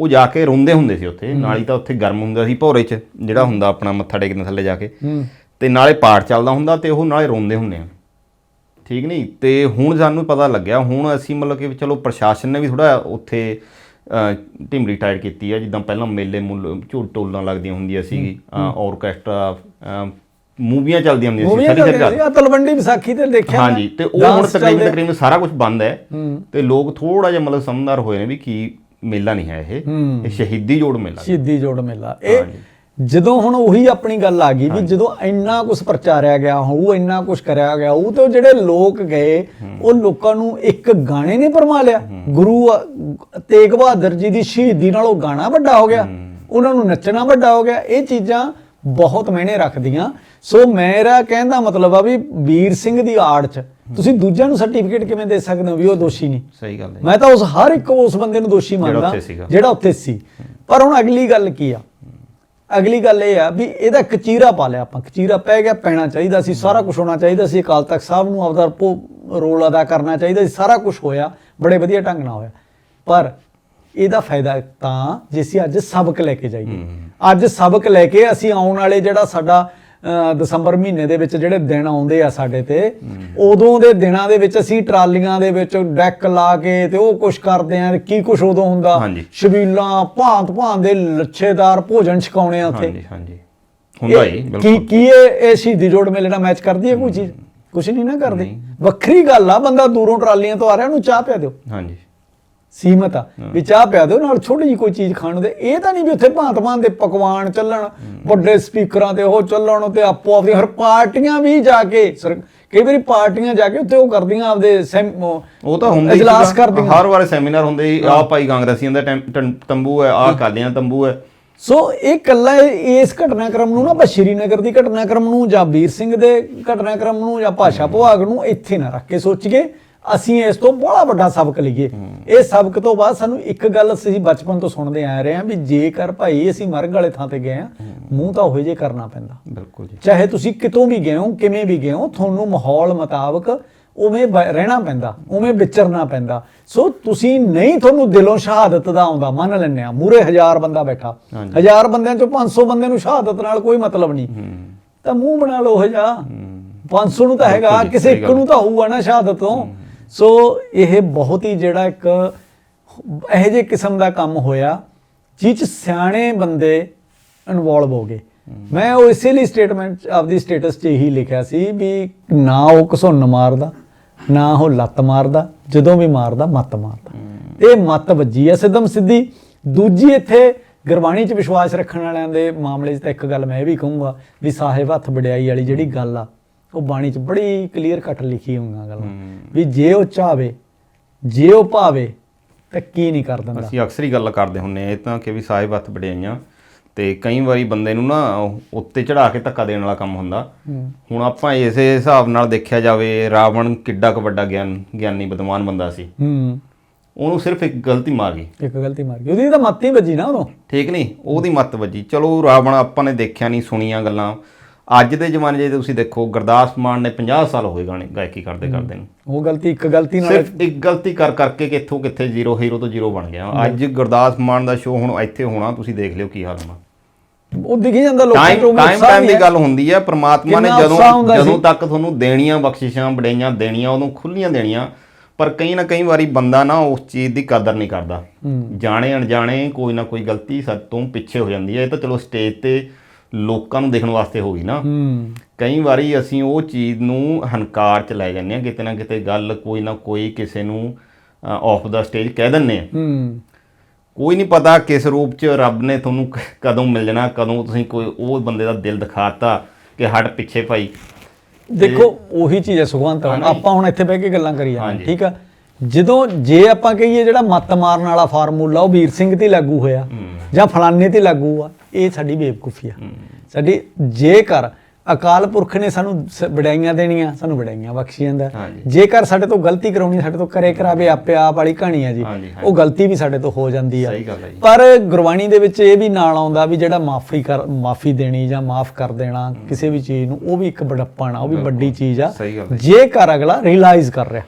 ਉਹ ਜਾ ਕੇ ਰੋਂਦੇ ਹੁੰਦੇ ਸੀ ਉੱਥੇ। ਨਾਲ ਹੀ ਤਾਂ ਉੱਥੇ ਗਰਮ ਹੁੰਦਾ ਸੀ ਭੋਰੇ 'ਚ ਜਿਹੜਾ ਹੁੰਦਾ ਆਪਣਾ ਮੱਥਾ ਟੇਕਣ ਥੱਲੇ ਜਾ ਕੇ। ਹੂੰ। ਤੇ ਨਾਲੇ ਪਾਠ ਚੱਲਦਾ ਹੁੰਦਾ ਤੇ ਉਹ ਨਾਲੇ ਰੋਂਦੇ ਹੁੰਦੇ ਆ। ਠੀਕ ਨਹੀਂ? ਤੇ ਹੁਣ ਸਾਨੂੰ ਪਤਾ ਲੱਗਿਆ ਹੁਣ ਅਸੀਂ ਮਤਲਬ ਕਿ ਚਲੋ ਪ੍ਰਸ਼ਾਸਨ ਨੇ ਵੀ ਥੋੜਾ ਉੱਥੇ ਢਿਮਰੀ ਟਾਈਟ ਕੀਤੀ ਆ। ਜਿੱਦਾਂ ਪਹਿਲਾਂ ਮੇਲੇ ਮੁੱਲ ਝੂਟ ਟੋਲਾਂ ਲੱਗਦੀਆਂ ਹੁੰਦੀਆਂ ਸੀ ਆਰਕੈਸਟਰਾ ਮੂਵੀਆਂ ਚੱਲਦੀਆਂ ਹੁੰਦੀਆਂ ਸੀ ਸਾਰੀ ਚੱਲਦੀਆਂ ਸਾਰੀ ਸੀ। ਆ ਤਲਵੰਡੀ ਵਿਸਾਖੀ ਤੇ ਦੇਖਿਆ। ਹਾਂਜੀ ਤੇ ਉਹ ਹੁਣ ਤਕਰੀਬਨ। ਤਕਰੀਬਨ ਸਾਰਾ ਕੁਝ ਬੰਦ ਹੈ। ਹੂੰ। ਤੇ ਲੋਕ ਥੋੜਾ ਜਿਹਾ ਮਤਲਬ ਸਮਝਦਾਰ ਹੋਏ ਨੇ ਵੀ ਕੀ ਮੇਲਾ ਨਹੀਂ ਹੈ ਇਹ। ਇਹ ਸ਼ਹੀਦੀ ਜੋੜ ਮੇਲਾ। ਸ਼ਹੀਦੀ ਜੋੜ ਮੇਲਾ। ਇਹ ਜਦੋਂ ਹੁਣ ਉਹੀ ਆਪਣੀ ਗੱਲ ਆ ਗਈ ਵੀ ਜਦੋਂ ਇੰਨਾ ਕੁਝ ਪ੍ਰਚਾਰਿਆ ਗਿਆ ਹੋਊ ਇੰਨਾ ਕੁਝ ਕਰਿਆ ਗਿਆ ਹੋਊ ਤੇ ਉਹ ਜਿਹੜੇ ਲੋਕ ਗਏ ਉਹ ਲੋਕਾਂ ਨੂੰ ਇੱਕ ਗਾਣੇ ਨੇ ਪਰਮਾ ਲਿਆ। ਗੁਰੂ ਤੇਗ ਬਹਾਦਰ ਜੀ ਦੀ ਸ਼ਹੀਦੀ ਨਾਲ ਉਹ ਗਾਣਾ ਵੱਡਾ ਹੋ ਗਿਆ। ਉਹਨਾਂ ਨੂੰ ਨੱਚਣਾ ਵੱਡਾ ਹੋ ਗਿਆ। ਇਹ ਚੀਜ਼ਾਂ ਬਹੁਤ ਮਾਇਨੇ ਰੱਖਦੀਆਂ। ਸੋ ਮੇਰਾ ਕਹਿਣ ਦਾ ਮਤਲਬ ਆ ਵੀ ਵੀਰ ਸਿੰਘ ਦੀ ਆੜ ਚ ਤੁਸੀਂ ਦੂਜਿਆਂ ਨੂੰ ਸਰਟੀਫਿਕੇਟ ਕਿਵੇਂ ਦੇ ਸਕਦੇ ਹੋ ਵੀ ਉਹ ਦੋਸ਼ੀ ਨਹੀਂ ਸਹੀ ਗੱਲ ਹੈ ਮੈਂ ਤਾਂ ਉਸ ਹਰ ਇੱਕ ਉਸ ਬੰਦੇ ਨੂੰ ਦੋਸ਼ੀ ਮੰਨਦਾ। ਜਿਹੜਾ ਉੱਥੇ ਸੀ। ਪਰ ਹੁਣ ਅਗਲੀ ਗੱਲ ਕੀ ਆ? ਅਗਲੀ ਗੱਲ ਇਹ ਆ ਵੀ ਇਹਦਾ ਕਚੀਰਾ ਪਾ ਲਿਆ ਆਪਾਂ। ਕਚੀਰਾ ਪੈ ਗਿਆ ਪੈਣਾ ਚਾਹੀਦਾ ਸੀ ਸਾਰਾ ਕੁਝ ਹੋਣਾ ਚਾਹੀਦਾ ਸੀ। ਅਕਾਲ ਤਖਤ ਸਾਹਿਬ ਨੂੰ ਆਪਦਾ ਰੋਲ ਅਦਾ ਕਰਨਾ ਚਾਹੀਦਾ ਸੀ। ਸਾਰਾ ਕੁਝ ਹੋਇਆ ਬੜੇ ਵਧੀਆ ਢੰਗ ਨਾਲ ਹੋਇਆ। ਪਰ ਇਹਦਾ ਫਾਇਦਾ ਤਾਂ ਜੇ ਅਸੀਂ ਅੱਜ ਸਬਕ ਲੈ ਕੇ ਜਾਈਏ। ਅੱਜ ਸਬਕ ਲੈ ਕੇ ਅਸੀਂ ਆਉਣ ਵਾਲੇ ਜਿਹੜਾ ਸਾਡਾ ਦਸੰਬਰ ਮਹੀਨੇ ਦੇ ਵਿੱਚ ਜਿਹੜੇ ਦਿਨ ਆਉਂਦੇ ਆ ਸਾਡੇ ਤੇ ਉਦੋਂ ਦੇ ਦਿਨਾਂ ਦੇ ਵਿੱਚ ਅਸੀਂ ਟਰਾਲੀਆਂ ਦੇ ਵਿੱਚ ਡੈਕ ਲਾ ਕੇ ਤੇ ਉਹ ਕੁਝ ਕਰਦੇ ਆ ਕੀ ਕੁਝ ਉਦੋਂ ਹੁੰਦਾ। ਛਬੀਲਾਂ ਭਾਂਤ ਭਾਂਤ ਦੇ ਲੱਛੇਦਾਰ ਭੋਜਨ ਛਕਾਉਣੇ ਆ ਉੱਥੇ। ਹਾਂਜੀ ਹਾਂਜੀ। ਹੁੰਦਾ ਹੀ ਬਿਲਕੁਲ ਕੀ ਕੀ ਇਹ ਇਹ ਸ਼ਹੀਦੀ ਜੋੜ ਮੇਲੇ ਨਾਲ ਮੈਚ ਕਰਦੀ ਹੈ ਕੋਈ ਚੀਜ਼? ਕੁਝ ਨਹੀਂ ਨਾ ਕਰਦੀ? ਵੱਖਰੀ ਗੱਲ ਆ ਬੰਦਾ ਦੂਰੋਂ ਟਰਾਲੀਆਂ ਤੋਂ ਆ ਰਿਹਾ ਉਹਨੂੰ ਚਾਹ ਪਿਆ ਦਿਓ। ਹਾਂਜੀ। ਸੀਮਤ ਆ। ਵੀ ਚਾਹ ਪਿਆ ਦਿਓ ਨਾਲ ਛੋਟੀ ਜੀ ਕੋਈ ਚੀਜ਼ ਖਾਣ ਨੂੰ ਦੇ। ਇਹ ਤਾਂ ਨਹੀਂ ਵੀ ਉੱਥੇ ਭਾਂਤ ਭਾਂਤ ਦੇ ਪਕਵਾਨ ਚੱਲਣ ਵੱਡੇ ਸਪੀਕਰਾਂ ਤੇ ਉਹ ਚੱਲਣ ਤੇ ਆਪੋ ਆਪਦੀਆਂ ਹਰ ਪਾਰਟੀਆਂ ਵੀ ਜਾ ਕੇ ਕਈ ਵਾਰੀ ਪਾਰਟੀਆਂ ਜਾ ਕੇ ਉੱਥੇ ਉਹ ਕਰਦੀਆਂ ਆਪਦੇ ਉਹ ਤਾਂ ਹੁੰਦਾ ਇਜਲਾਸ। ਕਰਦੀਆਂ। ਹਰ ਵਾਰ ਸੈਮੀਨਾਰ ਹੁੰਦੇ ਆਹ ਭਾਈ ਕਾਂਗਰਸੀਆਂ ਦਾ ਤੰਬੂ ਹੈ ਆਹ ਕਾਲੀਆਂ ਤੰਬੂ ਹੈ। ਸੋ ਇਹ ਕੱਲਾ ਇਸ ਘਟਨਾਕ੍ਰਮ ਨੂੰ ਨਾ ਆਪਾਂ ਸ਼੍ਰੀਨਗਰ ਦੀ ਘਟਨਾਕ੍ਰਮ ਨੂੰ ਜਾਂ ਵੀਰ ਸਿੰਘ ਦੇ ਘਟਨਾਕ੍ਰਮ ਨੂੰ ਜਾਂ ਭਾਸ਼ਾ ਵਿਭਾਗ ਨੂੰ ਇੱਥੇ ਨਾ ਰੱਖ ਕੇ ਸੋਚੀਏ। ਅਸੀਂ ਇਸ ਤੋਂ ਬੜਾ ਵੱਡਾ ਸਬਕ ਲਈਏ। ਇਹ ਸਬਕ ਤੋਂ ਬਾਅਦ ਸਾਨੂੰ ਇੱਕ ਗੱਲ ਅਸੀਂ ਬਚਪਨ ਤੋਂ ਸੁਣਦੇ ਆ ਰਹੇ ਹਾਂ ਵੀ ਜੇਕਰ ਭਾਈ ਅਸੀਂ ਮਰਗ ਵਾਲੇ ਥਾਂ ਤੇ ਗਏ ਆ ਮੂੰਹ ਤਾਂ ਉਹੋ ਜੇ ਕਰਨਾ ਪੈਂਦਾ। ਬਿਲਕੁਲ ਜੀ। ਚਾਹੇ ਤੁਸੀਂ ਕਿਤੋਂ ਵੀ ਗਏ ਹੋ ਕਿਵੇਂ ਵੀ ਗਏ ਹੋ ਤੁਹਾਨੂੰ ਮਾਹੌਲ ਮੁਤਾਬਕ ਉਵੇਂ ਰਹਿਣਾ ਪੈਂਦਾ ਉਵੇਂ ਵਿਚਰਨਾ ਪੈਂਦਾ। ਸੋ ਤੁਸੀਂ ਨਹੀਂ ਤੁਹਾਨੂੰ ਦਿਲੋਂ ਸ਼ਹਾਦਤ ਦਾ ਆਉਂਦਾ ਮੰਨ ਲੈਂਦੇ ਆ ਮੂਰੇ ਹਜ਼ਾਰ ਬੰਦਾ ਬੈਠਾ। ਹਾਂਜੀ। ਹਜ਼ਾਰ ਬੰਦਿਆਂ ਚੋਂ 500 ਬੰਦੇ ਨੂੰ ਸ਼ਹਾਦਤ ਨਾਲ ਕੋਈ ਮਤਲਬ ਨਹੀਂ। ਤਾਂ ਮੂੰਹ ਬਣਾ ਲਓ ਉਹ ਜਾ 500 ਨੂੰ ਤਾਂ ਹੈਗਾ ਕਿਸੇ ਇੱਕ। ਨੂੰ ਤਾਂ ਹੋਊਗਾ ਨਾ ਸ਼ਹਾਦਤ ਤੋਂ। ਸੋ ਇਹ ਬਹੁਤ ਹੀ ਜਿਹੜਾ ਇੱਕ ਇਹੋ ਜਿਹੇ ਕਿਸਮ ਦਾ ਕੰਮ ਹੋਇਆ ਜਿਹ 'ਚ ਸਿਆਣੇ ਬੰਦੇ ਇਨਵੋਲਵ ਹੋ ਗਏ। ਮੈਂ ਉਹ ਇਸੇ ਲਈ ਸਟੇਟਮੈਂਟ ਆਪਦੀ ਸਟੇਟਸ 'ਚ ਇਹੀ ਲਿਖਿਆ ਸੀ ਵੀ ਨਾ ਉਹ ਘਸੁੰਨ ਮਾਰਦਾ ਨਾ ਉਹ ਲੱਤ ਮਾਰਦਾ ਜਦੋਂ ਵੀ ਮਾਰਦਾ ਮੱਤ ਮਾਰਦਾ। ਇਹ ਮੱਤ ਵੱਜੀ ਆ ਸਿੱਧਮ ਸਿੱਧੀ। ਦੂਜੀ ਇੱਥੇ ਗੁਰਬਾਣੀ 'ਚ ਵਿਸ਼ਵਾਸ ਰੱਖਣ ਵਾਲਿਆਂ ਦੇ ਮਾਮਲੇ 'ਚ ਤਾਂ ਇੱਕ ਗੱਲ ਮੈਂ ਇਹ ਵੀ ਕਹੂੰਗਾ ਵੀ ਸਾਹਿਬ ਹੱਥ ਵਡਿਆਈ ਵਾਲੀ ਜਿਹੜੀ ਗੱਲ ਆ ਉਹ ਬਾਣੀ 'ਚ ਬੜੀ ਕਲੀਅਰ ਕੱਟ ਲਿਖੀ ਹੋਈਆਂ ਗੱਲਾਂ। ਵੀ ਜੇ ਉਹ ਚਾਹਵੇ ਜੇ ਉਹ ਭਾਵੇ ਤਾਂ ਕੀ ਨਹੀਂ ਕਰ ਦਿੰਦਾ। ਅਸੀਂ ਅਕਸਰ ਹੀ ਗੱਲ ਕਰਦੇ ਹੁੰਨੇ ਆ ਇਹ ਤਾਂ ਕਿ ਵੀ ਸਾਹਿਬ ਹੱਥ ਵਡਿਆਈਆਂ। ਤੇ ਕਈ ਵਾਰੀ ਬੰਦੇ ਨੂੰ ਨਾ ਉੱਤੇ ਚੜਾ ਕੇ ਧੱਕਾ ਦੇਣ ਵਾਲਾ ਕੰਮ ਹੁੰਦਾ। ਹੁਣ ਆਪਾਂ ਇਸੇ ਹਿਸਾਬ ਨਾਲ ਦੇਖਿਆ ਜਾਵੇ ਰਾਵਣ ਕਿੱਡਾ ਕੁ ਵੱਡਾ ਗਿਆਨ ਗਿਆਨੀ ਵਿਦਵਾਨ ਬੰਦਾ ਸੀ। ਹੂੰ। ਉਹਨੂੰ ਸਿਰਫ ਇੱਕ ਗਲਤੀ ਮਾਰ ਗਈ। ਇੱਕ ਗਲਤੀ ਮਾਰ ਗਈ। ਉਹਦੀ ਤਾਂ ਮੱਤ ਹੀ ਵੱਜੀ ਨਾ ਉਦੋਂ। ਠੀਕ ਨਹੀਂ? ਉਹਦੀ ਮੱਤ ਵੱਜੀ। ਚਲੋ ਰਾਵਣ ਆਪਾਂ ਨੇ ਦੇਖਿਆ ਨਹੀਂ ਸੁਣੀਆਂ ਗੱਲਾਂ। ਅੱਜ ਦੇ ਜ਼ਮਾਨੇ 'ਚ ਤੁਸੀਂ ਦੇਖੋ ਗੁਰਦਾਸ ਮਾਨ ਨੇ 50 ਸਾਲ ਹੋ ਗਏ ਗਾਣੇ ਗਾਇਕੀ ਕਰਦੇ ਕਰਦੇ ਨੂੰ। ਉਹ ਗਲਤੀ ਇੱਕ ਗਲਤੀ ਨਾਲ ਸਿਰਫ ਇੱਕ ਗਲਤੀ ਕਰ ਕਰਕੇ ਕਿੱਥੋਂ ਕਿੱਥੇ ਜ਼ੀਰੋ ਹੀਰੋ ਤੋਂ ਜ਼ੀਰੋ ਬਣ ਗਿਆ। ਅੱਜ ਗੁਰਦਾਸ ਮਾਨ ਦਾ ਸ਼ੋਅ ਹੁਣ ਇੱਥੇ ਹੋਣਾ ਤੁਸੀਂ ਦੇਖ ਲਿਓ ਕੀ ਹਾਲ ਹੋਣਾ। ਉਹ ਦਿਖੀ ਜਾਂਦਾ ਲੋਕਾਂ ਤੋਂ ਟਾਈਮ ਟਾਈਮ ਦੀ ਗੱਲ ਹੁੰਦੀ ਹੈ ਪ੍ਰਮਾਤਮਾ ਨੇ ਜਦੋਂ ਜਦੋਂ। ਤੱਕ ਤੁਹਾਨੂੰ ਦੇਣੀਆਂ ਬਖਸ਼ਿਸ਼ਾਂ ਬੜਾਈਆਂ ਦੇਣੀਆਂ ਉਦੋਂ ਖੁੱਲੀਆਂ ਦੇਣੀਆਂ ਪਰ ਕਈ ਨਾ ਕਈ ਵਾਰੀ ਬੰਦਾ ਨਾ ਉਸ ਚੀਜ਼ ਦੀ ਕਦਰ ਨਹੀਂ ਕਰਦਾ। ਜਾਣੇ ਅਣਜਾਣੇ ਕੋਈ ਨਾ ਕੋਈ ਗਲਤੀ ਸਾਡੇ ਤੋਂ ਪਿੱਛੇ ਹੋ ਜਾਂਦੀ ਹੈ। ਇਹ ਤਾਂ ਚਲੋ ਸਟੇਜ ਤੇ ਲੋਕਾਂ ਨੂੰ ਦੇਖਣ ਵਾਸਤੇ ਹੋ ਗਈ ਨਾ। ਹੂੰ। ਕਈ ਵਾਰੀ ਅਸੀਂ ਉਹ ਚੀਜ਼ ਨੂੰ ਹੰਕਾਰ ਚ ਲੈ ਜਾਂਦੇ ਹਾਂ ਕਿਤੇ ਨਾ ਕਿਤੇ ਗੱਲ ਕੋਈ ਨਾ ਕੋਈ ਕਿਸੇ ਨੂੰ ਆਫ ਦਾ ਸਟੇਜ ਕਹਿ ਦਿੰਨੇ ਆ ਹੂੰ। ਕੋਈ ਨਹੀਂ ਪਤਾ ਕਿਸ ਰੂਪ ਚ ਰੱਬ ਨੇ ਤੁਹਾਨੂੰ ਕਦੋਂ ਮਿਲ ਜਾਣਾ ਕਦੋਂ ਤੁਸੀਂ ਕੋਈ ਉਹ ਬੰਦੇ ਦਾ ਦਿਲ ਦਿਖਾਤਾ ਕਿ ਹਟ ਪਿੱਛੇ ਭਾਈ। ਦੇਖੋ ਉਹੀ ਚੀਜ਼ ਹੈ ਸੁਖਵੰਤ ਆਪਾਂ ਹੁਣ ਇੱਥੇ ਬਹਿ ਕੇ ਗੱਲਾਂ ਕਰੀ ਜਾਂਦੇ। ਠੀਕ ਆ? ਜਦੋਂ ਜੇ ਆਪਾਂ ਕਹੀਏ ਜਿਹੜਾ ਮੱਤ ਮਾਰਨ ਵਾਲਾ ਫਾਰਮੂਲਾ ਉਹ ਵੀਰ ਸਿੰਘ ਤੇ ਲਾਗੂ ਹੋਇਆ ਜਾਂ ਫਲਾਣੇ ਤੇ ਲਾਗੂ ਆ ਇਹ ਸਾਡੀ ਬੇਵਕੂਫੀ ਆ। ਸਾਡੀ ਜੇਕਰ ਅਕਾਲ ਪੁਰਖ ਨੇ ਸਾਨੂੰ ਵਡਿਆਈਆਂ ਦੇਣੀਆਂ ਸਾਨੂੰ ਵਡਿਆਈਆਂ ਬਖਸ਼ੀ ਜਾਂਦਾ। ਜੇਕਰ ਸਾਡੇ ਤੋਂ ਗਲਤੀ ਕਰਾਉਣੀ ਸਾਡੇ ਤੋਂ ਕਰੇ ਕਰਾਵੇ ਆਪੇ ਆਪ ਵਾਲੀ ਕਹਾਣੀ ਆ ਜੀ। ਉਹ ਗਲਤੀ ਵੀ ਸਾਡੇ ਤੋਂ ਹੋ ਜਾਂਦੀ ਆ। ਪਰ ਗੁਰਬਾਣੀ ਦੇ ਵਿੱਚ ਇਹ ਵੀ ਨਾਲ ਆਉਂਦਾ ਵੀ ਜਿਹੜਾ ਮਾਫੀ ਕਰ ਮਾਫੀ ਦੇਣੀ ਜਾਂ ਮਾਫ ਕਰ ਦੇਣਾ ਕਿਸੇ ਵੀ ਚੀਜ਼ ਨੂੰ ਉਹ ਵੀ ਇੱਕ ਬੜੱਪਣ ਆ ਉਹ ਵੀ ਵੱਡੀ ਚੀਜ਼ ਆ। ਜੇਕਰ ਅਗਲਾ ਰਿਅਲਾਈਜ਼ ਕਰ ਰਿਹਾ।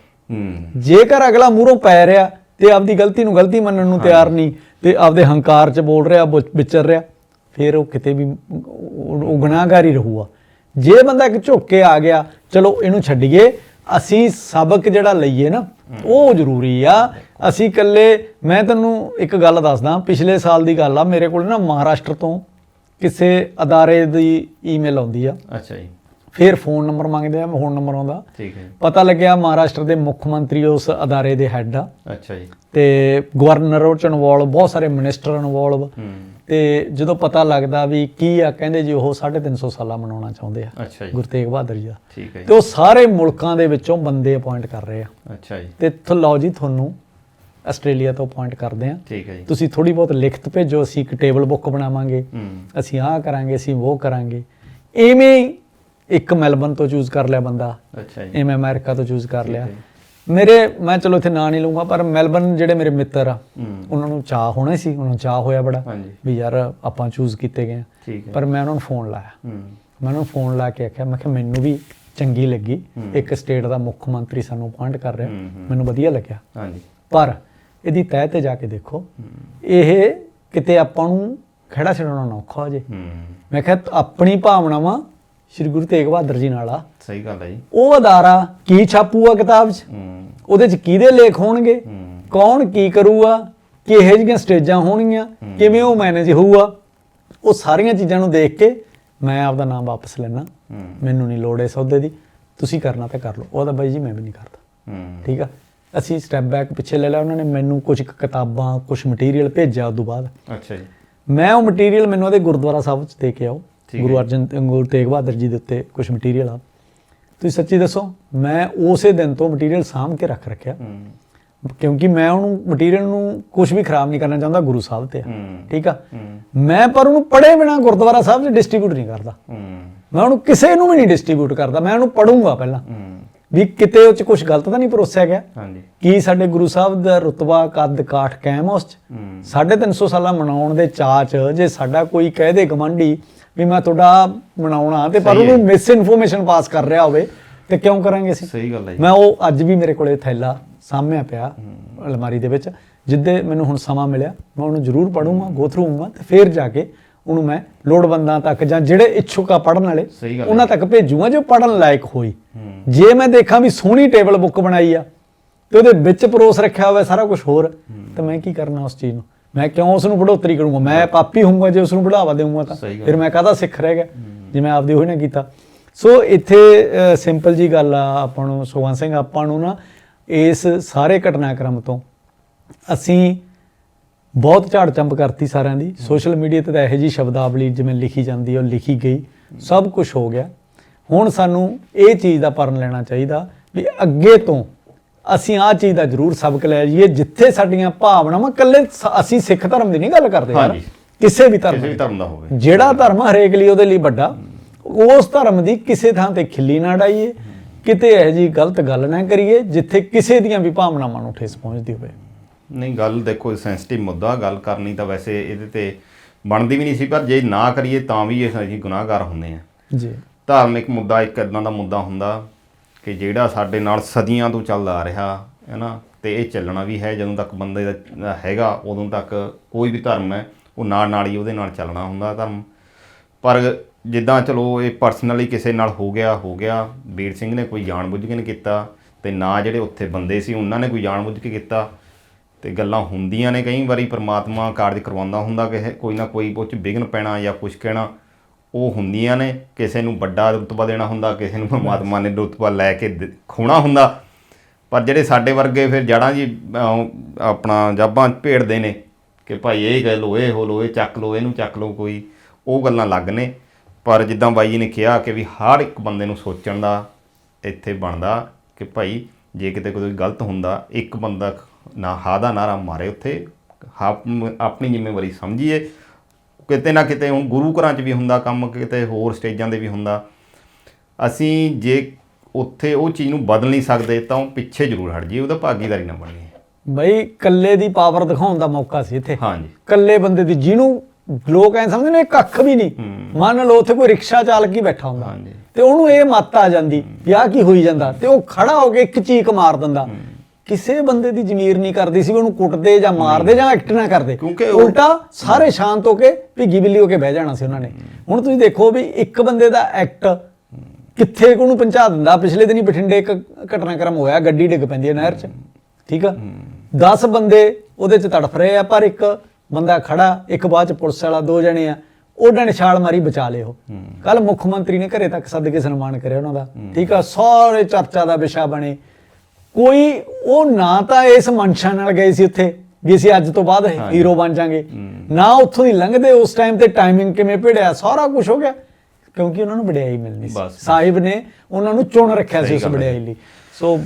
ਜੇਕਰ ਅਗਲਾ ਮੂਹਰੋਂ ਪੈ ਰਿਹਾ ਤੇ ਆਪਦੀ ਗਲਤੀ ਨੂੰ ਗਲਤੀ ਮੰਨਣ ਨੂੰ ਤਿਆਰ ਨਹੀਂ ਤੇ ਆਪਦੇ ਹੰਕਾਰ 'ਚ ਬੋਲ ਰਿਹਾ ਵਿਚਰ ਰਿਹਾ ਫਿਰ ਉਹ ਕਿਤੇ ਵੀ ਉਹ ਉਹ ਰਹੂਗਾ। ਜੇ ਬੰਦਾ ਇੱਕ ਝੁੱਕ ਕੇ ਆ ਗਿਆ, ਚਲੋ ਇਹਨੂੰ ਛੱਡੀਏ, ਅਸੀਂ ਸਬਕ ਜਿਹੜਾ ਲਈਏ ਨਾ, ਉਹ ਜ਼ਰੂਰੀ ਆ। ਅਸੀਂ ਇਕੱਲੇ, ਮੈਂ ਤੈਨੂੰ ਇੱਕ ਗੱਲ ਦੱਸਦਾ, ਪਿਛਲੇ ਸਾਲ ਦੀ ਗੱਲ ਆ, ਮੇਰੇ ਕੋਲ ਨਾ ਮਹਾਰਾਸ਼ਟਰ ਤੋਂ ਕਿਸੇ ਅਦਾਰੇ ਦੀ ਈਮੇਲ ਆਉਂਦੀ ਆ। ਅੱਛਾ ਜੀ। ਫਿਰ ਫੋਨ ਨੰਬਰ ਮੰਗਦੇ ਆ ਫੋਨ ਨੰਬਰ ਆਉਂਦਾ। ਠੀਕ ਹੈ ਪਤਾ ਲੱਗਿਆ ਮਹਾਰਾਸ਼ਟਰ ਦੇ ਮੁੱਖ ਮੰਤਰੀ ਉਸ ਅਦਾਰੇ ਦੇ ਹੈੱਡ ਆ। ਅੱਛਾ ਜੀ। ਤੇ ਗਵਰਨਰ ਉਹ ਚ ਇਨਵੋਲਵ ਬਹੁਤ ਸਾਰੇ ਮਿਨਿਸਟਰ ਇਨਵੋਲਵ ਤੇ ਜਦੋਂ ਪਤਾ ਲੱਗਦਾ ਵੀ ਕੀ ਆ ਕਹਿੰਦੇ ਜੀ ਉਹ 350 ਸਾਲਾ ਮਨਾਉਣਾ ਚਾਹੁੰਦੇ ਆ। ਗੁਰੂ ਤੇਗ ਬਹਾਦਰ ਜੀ ਦਾ। ਠੀਕ ਹੈ ਤੇ ਉਹ ਸਾਰੇ ਮੁਲਕਾਂ ਦੇ ਵਿੱਚੋਂ ਬੰਦੇ ਅਪਾਇੰਟ ਕਰ ਰਹੇ ਆ। ਅੱਛਾ ਜੀ। ਤੇ ਇੱਥੋਂ ਲਓ ਜੀ ਤੁਹਾਨੂੰ ਆਸਟ੍ਰੇਲੀਆ ਤੋਂ ਅਪਾਇੰਟ ਕਰਦੇ ਆ। ਠੀਕ ਹੈ ਜੀ। ਤੁਸੀਂ ਥੋੜੀ ਬਹੁਤ ਲਿਖਤ ਭੇਜੋ ਅਸੀਂ ਇੱਕ ਟੇਬਲ ਬੁੱਕ ਬਣਾਵਾਂਗੇ। ਅਸੀਂ ਆਹ ਕਰਾਂਗੇ ਅਸੀਂ ਉਹ ਕਰਾਂਗੇ। ਐਵੇਂ ਹੀ ਇੱਕ ਮੈਲਬਨ ਤੋਂ ਚੂਜ਼ ਕਰ ਲਿਆ ਬੰਦਾ ਅੱਛਾ ਜੀ। ਇਹ ਮੈਂ ਅਮਰੀਕਾ ਤੋਂ ਚੂਜ਼ ਕਰ ਲਿਆ। ਮੇਰੇ ਮੈਂ ਚਲੋ ਇੱਥੇ ਨਾਂ ਨਹੀਂ ਲਊਂਗਾ ਪਰ ਮੈਲਬਨ ਜਿਹੜੇ ਮੇਰੇ ਮਿੱਤਰ ਆ ਉਹਨਾਂ ਨੂੰ ਚਾਹ ਹੋਣਾ ਸੀ ਉਹਨਾਂ ਨੂੰ ਚਾਹ ਹੋਇਆ ਬੜਾ ਵੀ ਯਾਰ ਆਪਾਂ ਚੂਜ਼ ਕੀਤੇ ਗਏ ਪਰ ਮੈਂ ਉਹਨਾਂ ਨੂੰ ਫੋਨ ਲਾਇਆ। ਮੈਂ ਉਹਨੂੰ ਫੋਨ ਲਾ ਕੇ ਆਖਿਆ ਮੈਂ ਕਿਹਾ ਮੈਨੂੰ ਵੀ ਚੰਗੀ ਲੱਗੀ। ਇੱਕ ਸਟੇਟ ਦਾ ਮੁੱਖ ਮੰਤਰੀ ਸਾਨੂੰ ਅਪਾਇੰਟ ਕਰ ਰਿਹਾ। ਮੈਨੂੰ ਵਧੀਆ ਲੱਗਿਆ। ਹਾਂਜੀ। ਪਰ ਇਹਦੀ ਤਹਿ ਤੇ ਜਾ ਕੇ ਦੇਖੋ ਇਹ ਕਿਤੇ ਆਪਾਂ ਨੂੰ ਖੜਾ ਛਡਾਉਣਾ ਔਖਾ ਹੋ ਜੇ ਮੈਂ ਕਿਹਾ ਆਪਣੀ ਭਾਵਨਾਵਾਂ ਸ੍ਰੀ ਗੁਰੂ ਤੇਗ ਬਹਾਦਰ ਜੀ ਨਾਲ ਆ। ਸਹੀ ਗੱਲ ਹੈ ਜੀ। ਉਹ ਅਦਾਰਾ ਕੀ ਛਾਪੂਗਾ ਕਿਤਾਬ 'ਚ? ਉਹਦੇ 'ਚ ਕਿਹਦੇ ਲੇਖ ਹੋਣਗੇ? ਕੌਣ ਕੀ ਕਰੂਗਾ? ਕਿਹੋ ਜਿਹੀਆਂ ਸਟੇਜਾਂ ਹੋਣਗੀਆਂ? ਕਿਵੇਂ ਉਹ ਮੈਨੇਜ ਹੋਊਗਾ? ਉਹ ਸਾਰੀਆਂ ਚੀਜ਼ਾਂ ਨੂੰ ਦੇਖ ਕੇ ਮੈਂ ਆਪਦਾ ਨਾਮ ਵਾਪਸ ਲੈਣਾ ਮੈਨੂੰ ਨਹੀਂ ਲੋੜ ਇਸ ਸੌਦੇ ਦੀ। ਤੁਸੀਂ ਕਰਨਾ ਤਾਂ ਕਰ ਲਓ। ਉਹਦਾ ਬਾਈ ਜੀ ਮੈਂ ਵੀ ਨਹੀਂ ਕਰਦਾ। ਠੀਕ ਆ? ਅਸੀਂ ਸਟੈਪ ਬੈਕ ਪਿੱਛੇ ਲੈ ਲਿਆ ਉਹਨਾਂ ਨੇ। ਮੈਨੂੰ ਕੁਝ ਕਿਤਾਬਾਂ ਕੁਝ ਮਟੀਰੀਅਲ ਭੇਜਿਆ ਉਦੋਂ ਬਾਅਦ। ਅੱਛਾ ਜੀ। ਮੈਂ ਉਹ ਮਟੀਰੀਅਲ ਮੈਨੂੰ ਉਹਦੇ ਗੁਰਦੁਆਰਾ ਸਾਹਿਬ ਚ ਦੇ ਕੇ ਠੀਕ ਗੁਰੂ ਅਰਜਨ ਗੁਰੂ ਤੇਗ ਬਹਾਦਰ ਜੀ ਦੇ ਉੱਤੇ ਕੁਝ ਮਟੀਰੀਅਲ ਆ। ਤੁਸੀਂ ਸੱਚੀ ਦੱਸੋ ਮੈਂ ਉਸੇ ਦਿਨ ਤੋਂ ਮਟੀਰੀਅਲ ਸਾਂਭ ਕੇ ਰੱਖ ਰੱਖਿਆ। ਕਿਉਂਕਿ ਮੈਂ ਉਹਨੂੰ ਮਟੀਰੀਅਲ ਨੂੰ ਕੁਝ ਵੀ ਖਰਾਬ ਨਹੀਂ ਕਰਨਾ ਚਾਹੁੰਦਾ ਗੁਰੂ ਸਾਹਿਬ ਤੇ ਠੀਕ ਆ? ਮੈਂ ਪਰ ਉਹਨੂੰ ਪੜ੍ਹੇ ਬਿਨਾ ਗੁਰਦੁਆਰਾ ਸਾਹਿਬ 'ਚ ਡਿਸਟ੍ਰੀਬਿਊਟ ਨਹੀਂ ਕਰਦਾ। ਮੈਂ ਉਹਨੂੰ ਕਿਸੇ ਨੂੰ ਵੀ ਨਹੀਂ ਡਿਸਟ੍ਰੀਬਿਊਟ ਕਰਦਾ ਮੈਂ ਉਹਨੂੰ ਪੜੂੰਗਾ ਪਹਿਲਾਂ। ਵੀ ਕਿਤੇ ਉਹ 'ਚ ਕੁਝ ਗਲਤ ਤਾਂ ਨਹੀਂ ਪਰੋਸਿਆ ਗਿਆ? ਹਾਂਜੀ। ਕੀ ਸਾਡੇ ਗੁਰੂ ਸਾਹਿਬ ਦਾ ਰਤਬਾ ਕੱਦ ਕਾਠ ਕਾਇਮ ਉਸ 'ਚ? ਹੂੰ। 350 ਸਾਲਾਂ ਮਨਾਉਣ ਦੇ ਚਾਅ 'ਚ ਜੇ ਸਾਡਾ ਕੋਈ ਕਹਿ ਦੇ ਗਵੰਡੀ ਵੀ ਮੈਂ ਤੁਹਾਡਾ ਮਨਾਉਣਾ ਤੇ ਪਰ। ਉਹਨੂੰ ਮਿਸ ਇਨਫੋਰਮੇਸ਼ਨ ਪਾਸ ਕਰ ਰਿਹਾ ਹੋਵੇ ਤੇ ਕਿਉਂ ਕਰਾਂਗੇ ਅਸੀਂ? ਸਹੀ ਗੱਲ ਹੈ ਮੈਂ ਉਹ ਅੱਜ ਵੀ ਮੇਰੇ ਕੋਲੇ ਥੈਲਾ ਸਾਹਮਣੇ ਪਿਆ ਅਲਮਾਰੀ ਦੇ ਵਿੱਚ ਜਿੱਦੇ ਮੈਨੂੰ ਹੁਣ ਸਮਾਂ ਮਿਲਿਆ ਮੈਂ ਉਹਨੂੰ ਜ਼ਰੂਰ ਪੜੂੰਗਾ ਗੋ ਥਰੂ ਹੋਊਂਗਾ ਤੇ ਫਿਰ ਜਾ ਕੇ ਉਹਨੂੰ ਮੈਂ ਲੋੜਵੰਦਾਂ ਤੱਕ ਜਾਂ ਜਿਹੜੇ ਇੱਛੁਕ ਆ ਪੜਨ ਵਾਲੇ। ਉਹਨਾਂ ਤੱਕ ਭੇਜੂਗਾ ਜੋ ਪੜਨ ਲਾਇਕ ਹੋਈ। ਜੇ ਮੈਂ ਦੇਖਾਂ ਵੀ ਸੋਹਣੀ ਟੇਬਲ ਬੁੱਕ ਬਣਾਈ ਆ ਤੇ ਉਹਦੇ ਵਿੱਚ ਪਰੋਸ ਰੱਖਿਆ ਹੋਇਆ ਸਾਰਾ ਕੁਝ ਹੋਰ ਤਾਂ ਮੈਂ ਕੀ ਕਰਨਾ ਉਸ ਚੀਜ਼ ਨੂੰ? ਮੈਂ ਕਿਉਂ ਉਸ ਨੂੰ ਬੜੋਤਰੀ ਕਰੂੰਗਾ? ਮੈਂ ਪਾਪੀ ਹੋਊਂਗਾ ਜੇ ਉਸ ਨੂੰ ਬੜਾਵਾ ਦੇਊਂਗਾ ਤਾਂ। ਫਿਰ ਮੈਂ ਕਾਹਦਾ ਸਿੱਖ ਰਹਿ ਗਿਆ? ਜੇ ਮੈਂ ਆਪਦੀ ਉਹੀ ਨਾ ਕੀਤਾ। ਸੋ ਇੱਥੇ ਸਿੰਪਲ ਜੀ ਗੱਲ ਆ ਆਪਾਂ ਨੂੰ ਸੁਖਵੰਤ ਸਿੰਘ ਆਪਾਂ ਨੂੰ ਨਾ ਇਸ ਸਾਰੇ ਘਟਨਾਕ੍ਰਮ ਤੋਂ ਅਸੀਂ ਬਹੁਤ ਝਾੜ ਚੰਪ ਕਰਤੀ ਸਾਰਿਆਂ ਦੀ। ਸੋਸ਼ਲ ਮੀਡੀਆ ਤੇ ਤਾਂ ਇਹੋ ਜੀ ਸ਼ਬਦਾਵਲੀ ਜਿਵੇਂ ਲਿਖੀ ਜਾਂਦੀ ਹੈ ਉਹ ਲਿਖੀ ਗਈ। ਸਭ ਕੁਝ ਹੋ ਗਿਆ। ਹੁਣ ਸਾਨੂੰ ਇਹ ਚੀਜ਼ ਦਾ ਪਰਨ ਲੈਣਾ ਚਾਹੀਦਾ ਵੀ ਅੱਗੇ ਤੋਂ ਅਸੀਂ ਆਹ ਚੀਜ਼ ਦਾ ਜ਼ਰੂਰ ਸਬਕ ਲੈ ਜਾਈਏ ਜਿੱਥੇ ਸਾਡੀਆਂ ਭਾਵਨਾਵਾਂ ਇਕੱਲੇ ਸ- ਅਸੀਂ ਸਿੱਖ ਧਰਮ ਦੀ ਨਹੀਂ ਗੱਲ ਕਰਦੇ ਯਾਰ। ਕਿਸੇ ਵੀ ਧਰਮ ਕਿਸੇ ਵੀ ਧਰਮ ਦਾ ਹੋਵੇ। ਜਿਹੜਾ ਧਰਮ ਹਰੇਕ ਲਈ ਉਹਦੇ ਲਈ ਵੱਡਾ ਉਸ ਧਰਮ ਦੀ ਕਿਸੇ ਥਾਂ ਤੇ ਖਿੱਲੀ ਨਾ ਡਾਈਏ ਕਿਤੇ ਇਹੋ ਜੀ ਗਲਤ ਗੱਲ ਨਾ ਕਰੀਏ ਜਿੱਥੇ ਕਿਸੇ ਦੀਆਂ ਵੀ ਭਾਵਨਾਵਾਂ ਨੂੰ ਠੇਸ ਪਹੁੰਚਦੀ ਹੋਵੇ। ਨਹੀਂ ਗੱਲ ਦੇਖੋ ਸੈਂਸਿਟਿਵ ਮੁੱਦਾ ਗੱਲ ਕਰਨੀ ਤਾਂ ਵੈਸੇ ਇਹਦੇ ਤੇ ਬਣਦੀ ਵੀ ਨਹੀਂ ਸੀ ਪਰ ਜੇ ਨਾ ਕਰੀਏ ਤਾਂ ਵੀ ਇਹ ਅਸੀਂ ਗੁਨਾਹਗਾਰ ਹੁੰਦੇ ਆ ਜੀ। ਧਾਰਮਿਕ ਮੁੱਦਾ ਇੱਕ ਇਦਾਂ ਦਾ ਮੁੱਦਾ ਹੁੰਦਾ ਕਿ ਜਿਹੜਾ ਸਾਡੇ ਨਾਲ ਸਦੀਆਂ ਤੋਂ ਚੱਲਦਾ ਆ ਰਿਹਾ ਹੈ ਨਾ ਤੇ ਇਹ ਚੱਲਣਾ ਵੀ ਹੈ, ਜਦੋਂ ਤੱਕ ਬੰਦੇ ਦਾ ਹੈਗਾ, ਉਦੋਂ ਤੱਕ ਕੋਈ ਵੀ ਧਰਮ ਹੈ, ਉਹ ਨਾਲ ਨਾਲ ਹੀ ਉਹਦੇ ਨਾਲ ਚੱਲਣਾ ਹੁੰਦਾ ਧਰਮ। ਪਰ ਜਿੱਦਾਂ ਚਲੋ ਇਹ ਪਰਸਨਲੀ ਕਿਸੇ ਨਾਲ ਹੋ ਗਿਆ ਹੋ ਗਿਆ, ਵੀਰ ਸਿੰਘ ਨੇ ਕੋਈ ਜਾਣਬੁੱਝ ਕੇ ਨਹੀਂ ਕੀਤਾ, ਤੇ ਨਾ ਜਿਹੜੇ ਉੱਥੇ ਬੰਦੇ ਸੀ, ਉਹਨਾਂ ਨੇ ਕੋਈ ਜਾਣਬੁੱਝ ਕੇ ਕੀਤਾ, ਤੇ ਗੱਲਾਂ ਹੁੰਦੀਆਂ ਨੇ ਕਈ ਵਾਰੀ, ਪ੍ਰਮਾਤਮਾ ਕਾਰਜ ਕਰਵਾਉਂਦਾ ਹੁੰਦਾ ਕਿ ਕੋਈ ਨਾ ਕੋਈ ਉਹ 'ਚ ਵਿਘਨ ਪੈਣਾ ਜਾਂ ਕੁਝ ਕਹਿਣਾ ਉਹ ਹੁੰਦੀਆਂ ਨੇ, ਕਿਸੇ ਨੂੰ ਵੱਡਾ ਰੁਤਬਾ ਦੇਣਾ ਹੁੰਦਾ, ਕਿਸੇ ਨੂੰ ਪਰਮਾਤਮਾ ਨੇ ਰੁਤਬਾ ਲੈ ਕੇ ਖੋਣਾ ਹੁੰਦਾ। ਪਰ ਜਿਹੜੇ ਸਾਡੇ ਵਰਗੇ ਫਿਰ ਜੜਾਂ ਜੀ ਆਪਣਾ ਜਾਬਾਂ ਭੇੜਦੇ ਨੇ ਕਿ ਭਾਈ ਇਹ ਕਹਿ ਲੋ ਇਹ ਹੋ ਲੋ ਇਹ ਚੱਕ ਲੋ ਇਹਨੂੰ ਚੱਕ ਲੋ ਕੋਈ, ਉਹ ਗੱਲਾਂ ਲੱਗ ਨੇ। ਪਰ ਜਿੱਦਾਂ ਬਾਈ ਜੀ ਨੇ ਕਿਹਾ ਕਿ ਵੀ ਹਰ ਇੱਕ ਬੰਦੇ ਨੂੰ ਸੋਚਣ ਦਾ ਇੱਥੇ ਬਣਦਾ ਕਿ ਭਾਈ ਜੇ ਕਿਤੇ ਕੋਈ ਗਲਤ ਹੁੰਦਾ, ਇੱਕ ਬੰਦਾ ਨਾ ਹਾ ਦਾ ਨਾਰਾ ਮਾਰੇ ਉੱਥੇ, ਆਪ- ਆਪਣੀ ਜ਼ਿੰਮੇਵਾਰੀ ਸਮਝੀਏ। ਕਿਤੇ ਨਾ ਕਿਤੇ ਹੁਣ ਗੁਰੂ ਘਰਾਂ 'ਚ ਵੀ ਹੁੰਦਾ ਕੰਮ ਕਿਤੇ ਹੋਰ ਸਟੇਜਾਂ ਤੇ ਵੀ ਹੁੰਦਾ। ਅਸੀਂ ਜੇ ਉੱਥੇ ਉਹ ਚੀਜ਼ ਨੂੰ ਬਦਲ ਨਹੀਂ ਸਕਦੇ ਤਾਂ ਉਹ ਪਿੱਛੇ ਜ਼ਰੂਰ ਹਟ ਜਾਈਏ ਉਹਦਾ ਭਾਗੀਦਾਰੀ ਨਾ ਬਣੀਏ ਬਈ ਕੱਲੇ ਦੀ ਪਾਵਰ ਦਿਖਾਉਣ ਦਾ ਮੌਕਾ ਸੀ ਇੱਥੇ। ਹਾਂਜੀ। ਕੱਲੇ ਬੰਦੇ ਦੀ ਜਿਹਨੂੰ ਲੋਕ ਐ ਸਮਝਦੇ ਨੇ ਕੱਖ ਵੀ ਨਹੀਂ। ਮੰਨ ਲਓ ਉੱਥੇ ਕੋਈ ਰਿਕਸ਼ਾ ਚਾਲਕ ਹੀ ਬੈਠਾ ਹੁੰਦਾ। ਹਾਂਜੀ। ਤੇ ਉਹਨੂੰ ਇਹ ਮੱਤ ਆ ਜਾਂਦੀ ਵੀ ਆਹ ਕੀ ਹੋਈ ਜਾਂਦਾ। ਤੇ ਉਹ ਖੜਾ ਹੋ ਕੇ ਇੱਕ ਚੀਕ ਮਾਰ ਦਿੰਦਾ। ਕਿਸੇ ਬੰਦੇ ਦੀ ਜ਼ਮੀਰ ਨਹੀਂ ਕਰਦੀ ਸੀ ਵੀ ਉਹਨੂੰ ਕੁੱਟਦੇ ਜਾਂ ਮਾਰਦੇ ਜਾਂ ਐਕਟ ਨਾ ਕਰਦੇ। ਕਿਉਂਕਿ ਉਲਟਾ ਸਾਰੇ ਸ਼ਾਂਤ ਹੋ ਕੇ ਭਿੱਗੀ ਬਿੱਲੀ ਹੋ ਕੇ ਬਹਿ ਜਾਣਾ ਸੀ ਉਹਨਾਂ ਨੇ। ਹੁਣ ਤੁਸੀਂ ਦੇਖੋ ਵੀ ਇੱਕ ਬੰਦੇ ਦਾ ਐਕਟ ਕਿੱਥੇ ਕੁ ਉਹਨੂੰ ਪਹੁੰਚਾ ਦਿੰਦਾ। ਪਿਛਲੇ ਦਿਨੀ ਬਠਿੰਡੇ ਇੱਕ ਘਟਨਾਕ੍ਰਮ ਹੋਇਆ ਗੱਡੀ ਡਿੱਗ ਪੈਂਦੀ ਹੈ ਨਹਿਰ 'ਚ। ਠੀਕ ਆ? 10 ਬੰਦੇ ਉਹਦੇ 'ਚ ਤੜਫ ਰਹੇ ਆ ਪਰ ਇੱਕ ਬੰਦਾ ਖੜਾ ਇੱਕ ਬਾਅਦ 'ਚ ਪੁਲਿਸ ਵਾਲਾ ਦੋ ਜਣੇ ਆ। ਉਹਨਾਂ ਨੇ ਛਾਲ ਮਾਰੀ ਬਚਾ ਉਹ। ਕੱਲ ਮੁੱਖ ਮੰਤਰੀ ਨੇ ਘਰੇ ਤੱਕ ਸੱਦ ਕੇ ਸਨਮਾਨ ਕਰਿਆ ਉਹਨਾਂ ਦਾ। ਠੀਕ ਆ? ਸਾਰੇ ਚਰਚਾ ਦਾ ਵਿਸ਼ਾ ਬਣੇ। ਕੋਈ ਉਹ ਨਾ ਤਾਂ ਇਸ ਮਨਸ਼ਾ ਨਾਲ ਗਏ ਸੀ ਉੱਥੇ ਵੀ ਅਸੀਂ ਅੱਜ ਤੋਂ ਬਾਅਦ ਹੀਰੋ ਬਣ ਜਾਾਂਗੇ। ਨਾ ਉੱਥੋਂ ਦੀ ਲੰਘਦੇ ਉਸ ਟਾਈਮ ਤੇ ਟਾਈਮਿੰਗ ਕਿਵੇਂ ਭਿੜਿਆ ਸਾਰਾ ਕੁਝ ਹੋ ਗਿਆ। ਕਿਉਂਕਿ ਉਹਨਾਂ ਨੂੰ ਵਡਿਆਈ ਮਿਲਣੀ ਸੀ। ਸਾਹਿਬ ਨੇ ਉਹਨਾਂ ਨੂੰ ਚੁਣ ਰੱਖਿਆ ਸੀ ਉਸ। ਵਡਿਆਈ ਲਈ। ਸੋ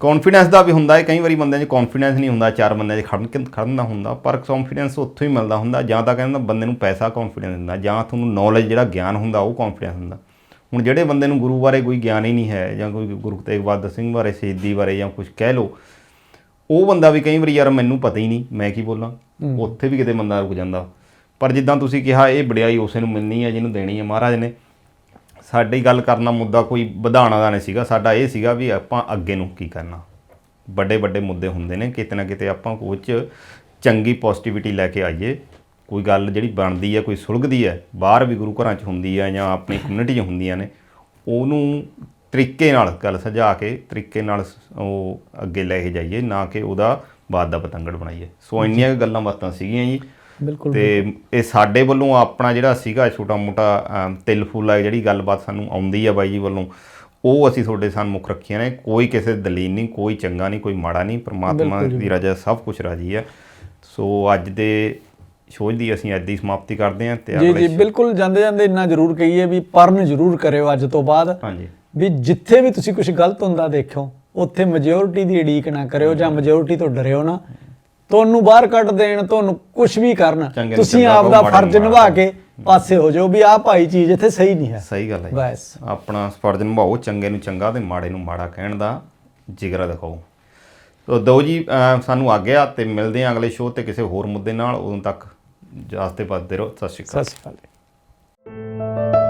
ਕੌਨਫੀਡੈਂਸ ਦਾ ਵੀ ਹੁੰਦਾ ਹੈ ਕਈ ਵਾਰੀ ਬੰਦਿਆਂ 'ਚ ਕੌਨਫੀਡੈਂਸ ਨਹੀਂ ਹੁੰਦਾ ਚਾਰ ਬੰਦਿਆਂ 'ਚ ਖੜਨ ਖੜਨ ਦਾ ਹੁੰਦਾ ਪਰ ਕੌਨਫੀਡੈਂਸ ਉੱਥੋਂ ਹੀ ਮਿਲਦਾ ਹੁੰਦਾ ਜਾਂ ਤਾਂ ਕਹਿੰਦਾ ਬੰਦੇ ਨੂੰ ਪੈਸਾ ਕੌਨਫੀਡੈਂਸ ਦਿੰਦਾ ਜਾਂ ਤੁਹਾਨੂੰ ਨੌਲੇਜ ਜਿਹੜਾ ਗਿਆਨ ਹੁੰਦਾ ਉਹ ਕੌਨਫੀਡੈਂਸ ਹੁੰਦਾ ਹੁਣ ਜਿਹੜੇ ਬੰਦੇ ਨੂੰ ਗੁਰੂ ਬਾਰੇ ਕੋਈ ਗਿਆਨ ਹੀ ਨਹੀਂ ਹੈ ਜਾਂ ਕੋਈ ਗੁਰੂ ਤੇਗ ਬਹਾਦਰ ਸਿੰਘ ਬਾਰੇ ਸ਼ਹੀਦੀ ਬਾਰੇ ਜਾਂ ਕੁਝ ਕਹਿ ਲੋ ਉਹ ਬੰਦਾ ਵੀ ਕਈ ਵਾਰੀ ਯਾਰ ਮੈਨੂੰ ਪਤਾ ਹੀ ਨਹੀਂ ਮੈਂ ਕੀ ਬੋਲਾਂ? ਉੱਥੇ ਵੀ ਕਿਤੇ ਬੰਦਾ ਰੁਕ ਜਾਂਦਾ। ਪਰ ਜਿੱਦਾਂ ਤੁਸੀਂ ਕਿਹਾ ਇਹ ਵਡਿਆਈ ਉਸੇ ਨੂੰ ਮਿਲਣੀ ਹੈ ਜਿਹਨੂੰ ਦੇਣੀ ਹੈ ਮਹਾਰਾਜ ਨੇ। ਸਾਡੀ ਗੱਲ ਕਰਨਾ ਮੁੱਦਾ ਕੋਈ ਵਧਾਉਣਾ ਦਾ ਨਹੀਂ ਸੀਗਾ। ਸਾਡਾ ਇਹ ਸੀਗਾ ਵੀ ਆਪਾਂ ਅੱਗੇ ਨੂੰ ਕੀ ਕਰਨਾ। ਵੱਡੇ ਵੱਡੇ ਮੁੱਦੇ ਹੁੰਦੇ ਨੇ ਕਿਤੇ ਨਾ ਕਿਤੇ ਆਪਾਂ ਉਹ 'ਚ ਚੰਗੀ ਪੋਜ਼ਿਟਿਵਿਟੀ ਲੈ ਕੇ ਆਈਏ। ਕੋਈ ਗੱਲ ਜਿਹੜੀ ਬਣਦੀ ਹੈ ਕੋਈ ਸੁਲਝਦੀ ਹੈ ਬਾਹਰ ਵੀ ਗੁਰੂ ਘਰਾਂ 'ਚ ਹੁੰਦੀ ਹੈ ਜਾਂ ਆਪਣੀ ਕਮਿਊਨਿਟੀ 'ਚ ਹੁੰਦੀਆਂ ਨੇ ਉਹਨੂੰ ਤਰੀਕੇ ਨਾਲ ਗੱਲ ਸਜਾ ਕੇ ਤਰੀਕੇ ਨਾਲ ਉਹ ਅੱਗੇ ਲੈ ਕੇ ਜਾਈਏ ਨਾ ਕਿ ਉਹਦਾ ਬਾਦ ਦਾ ਪਤੰਗੜ ਬਣਾਈਏ। ਸੋ ਇੰਨੀਆਂ ਗੱਲਾਂ ਬਾਤਾਂ ਸੀਗੀਆਂ ਜੀ। ਬਿਲਕੁਲ ਤੇ ਇਹ ਸਾਡੇ ਵੱਲੋਂ ਆਪਣਾ ਜਿਹੜਾ ਸੀਗਾ ਛੋਟਾ ਮੋਟਾ ਤਿਲ ਫੁੱਲਾ ਜਿਹੜੀ ਗੱਲਬਾਤ ਸਾਨੂੰ ਆਉਂਦੀ ਆ ਬਾਈ ਜੀ ਵੱਲੋਂ ਉਹ ਅਸੀਂ ਤੁਹਾਡੇ ਸਾਹਮਣੇ ਰੱਖੀਆਂ ਨੇ। ਕੋਈ ਕਿਸੇ ਦਲੀਲ ਨਹੀਂ ਕੋਈ ਚੰਗਾ ਨਹੀਂ ਕੋਈ ਮਾੜਾ ਨਹੀਂ ਪ੍ਰਮਾਤਮਾ ਦੀ ਰਜ਼ਾ ਸਭ ਕੁਝ ਰਾਜੀ ਆ। ਸੋ ਅੱਜ ਦੇ ਸ਼ੋਅ ਦੀ ਅਸੀਂ ਅੱਜ ਦੀ ਸਮਾਪਤੀ ਕਰਦੇ ਹਾਂ ਤੇ ਜੀ ਅਗਲੇ ਜੀ ਬਿਲਕੁਲ ਜਾਂਦੇ ਜਾਂਦੇ ਇੰਨਾ ਜ਼ਰੂਰ ਕਹੀਏ ਵੀ ਪਰਨ ਜ਼ਰੂਰ ਕਰਿਓ ਅੱਜ ਤੋਂ ਬਾਅਦ। ਹਾਂਜੀ। ਵੀ ਜਿੱਥੇ ਵੀ ਤੁਸੀਂ ਕੁਝ ਗਲਤ ਹੁੰਦਾ ਦੇਖਿਓ ਉੱਥੇ ਮੈਜੋਰਿਟੀ ਦੀ ਉਡੀਕ ਨਾ ਕਰਿਓ ਜਾਂ ਮੈਜੋਰਿਟੀ ਤੋਂ ਡਰਿਓ ਨਾ। ਤੁਹਾਨੂੰ ਬਾਹਰ ਕੱਢ ਦੇਣ ਤੁਹਾਨੂੰ ਕੁਝ ਵੀ ਕਰਨ ਤੁਸੀਂ ਆਪ ਦਾ ਫਰਜ਼ ਨਿਭਾ ਕੇ ਪਾਸੇ ਹੋ ਜਾਓ ਵੀ ਆਹ ਭਾਈ ਚੀਜ਼ ਇੱਥੇ ਸਹੀ ਨਹੀਂ ਹੈ। ਸਹੀ ਗੱਲ ਹੈ। ਬਸ। ਆਪਣਾ ਫਰਜ਼ ਨਿਭਾਓ ਚੰਗੇ ਨੂੰ ਚੰਗਾ ਤੇ ਮਾੜੇ ਨੂੰ ਮਾੜਾ ਕਹਿਣ ਦਾ ਜਿਗਰਾ ਦਿਖਾਓ। ਤੋ ਦੋ ਜੀ ਸਾਨੂੰ ਆ ਗਿਆ ਤੇ ਮਿਲਦੇ ਹਾਂ ਅਗਲੇ ਸ਼ੋਅ ਤੇ ਕਿਸੇ ਹੋਰ ਮੁੱਦੇ ਨਾਲ ਉਦੋਂ ਤੱਕ ਜਾਸਤੇ ਵੱਧਦੇ ਰਹੋ ਸਤਿ ਸ਼੍ਰੀ ਅਕਾਲ ਸਤਿ ਸ਼੍ਰੀ ਅਕਾਲ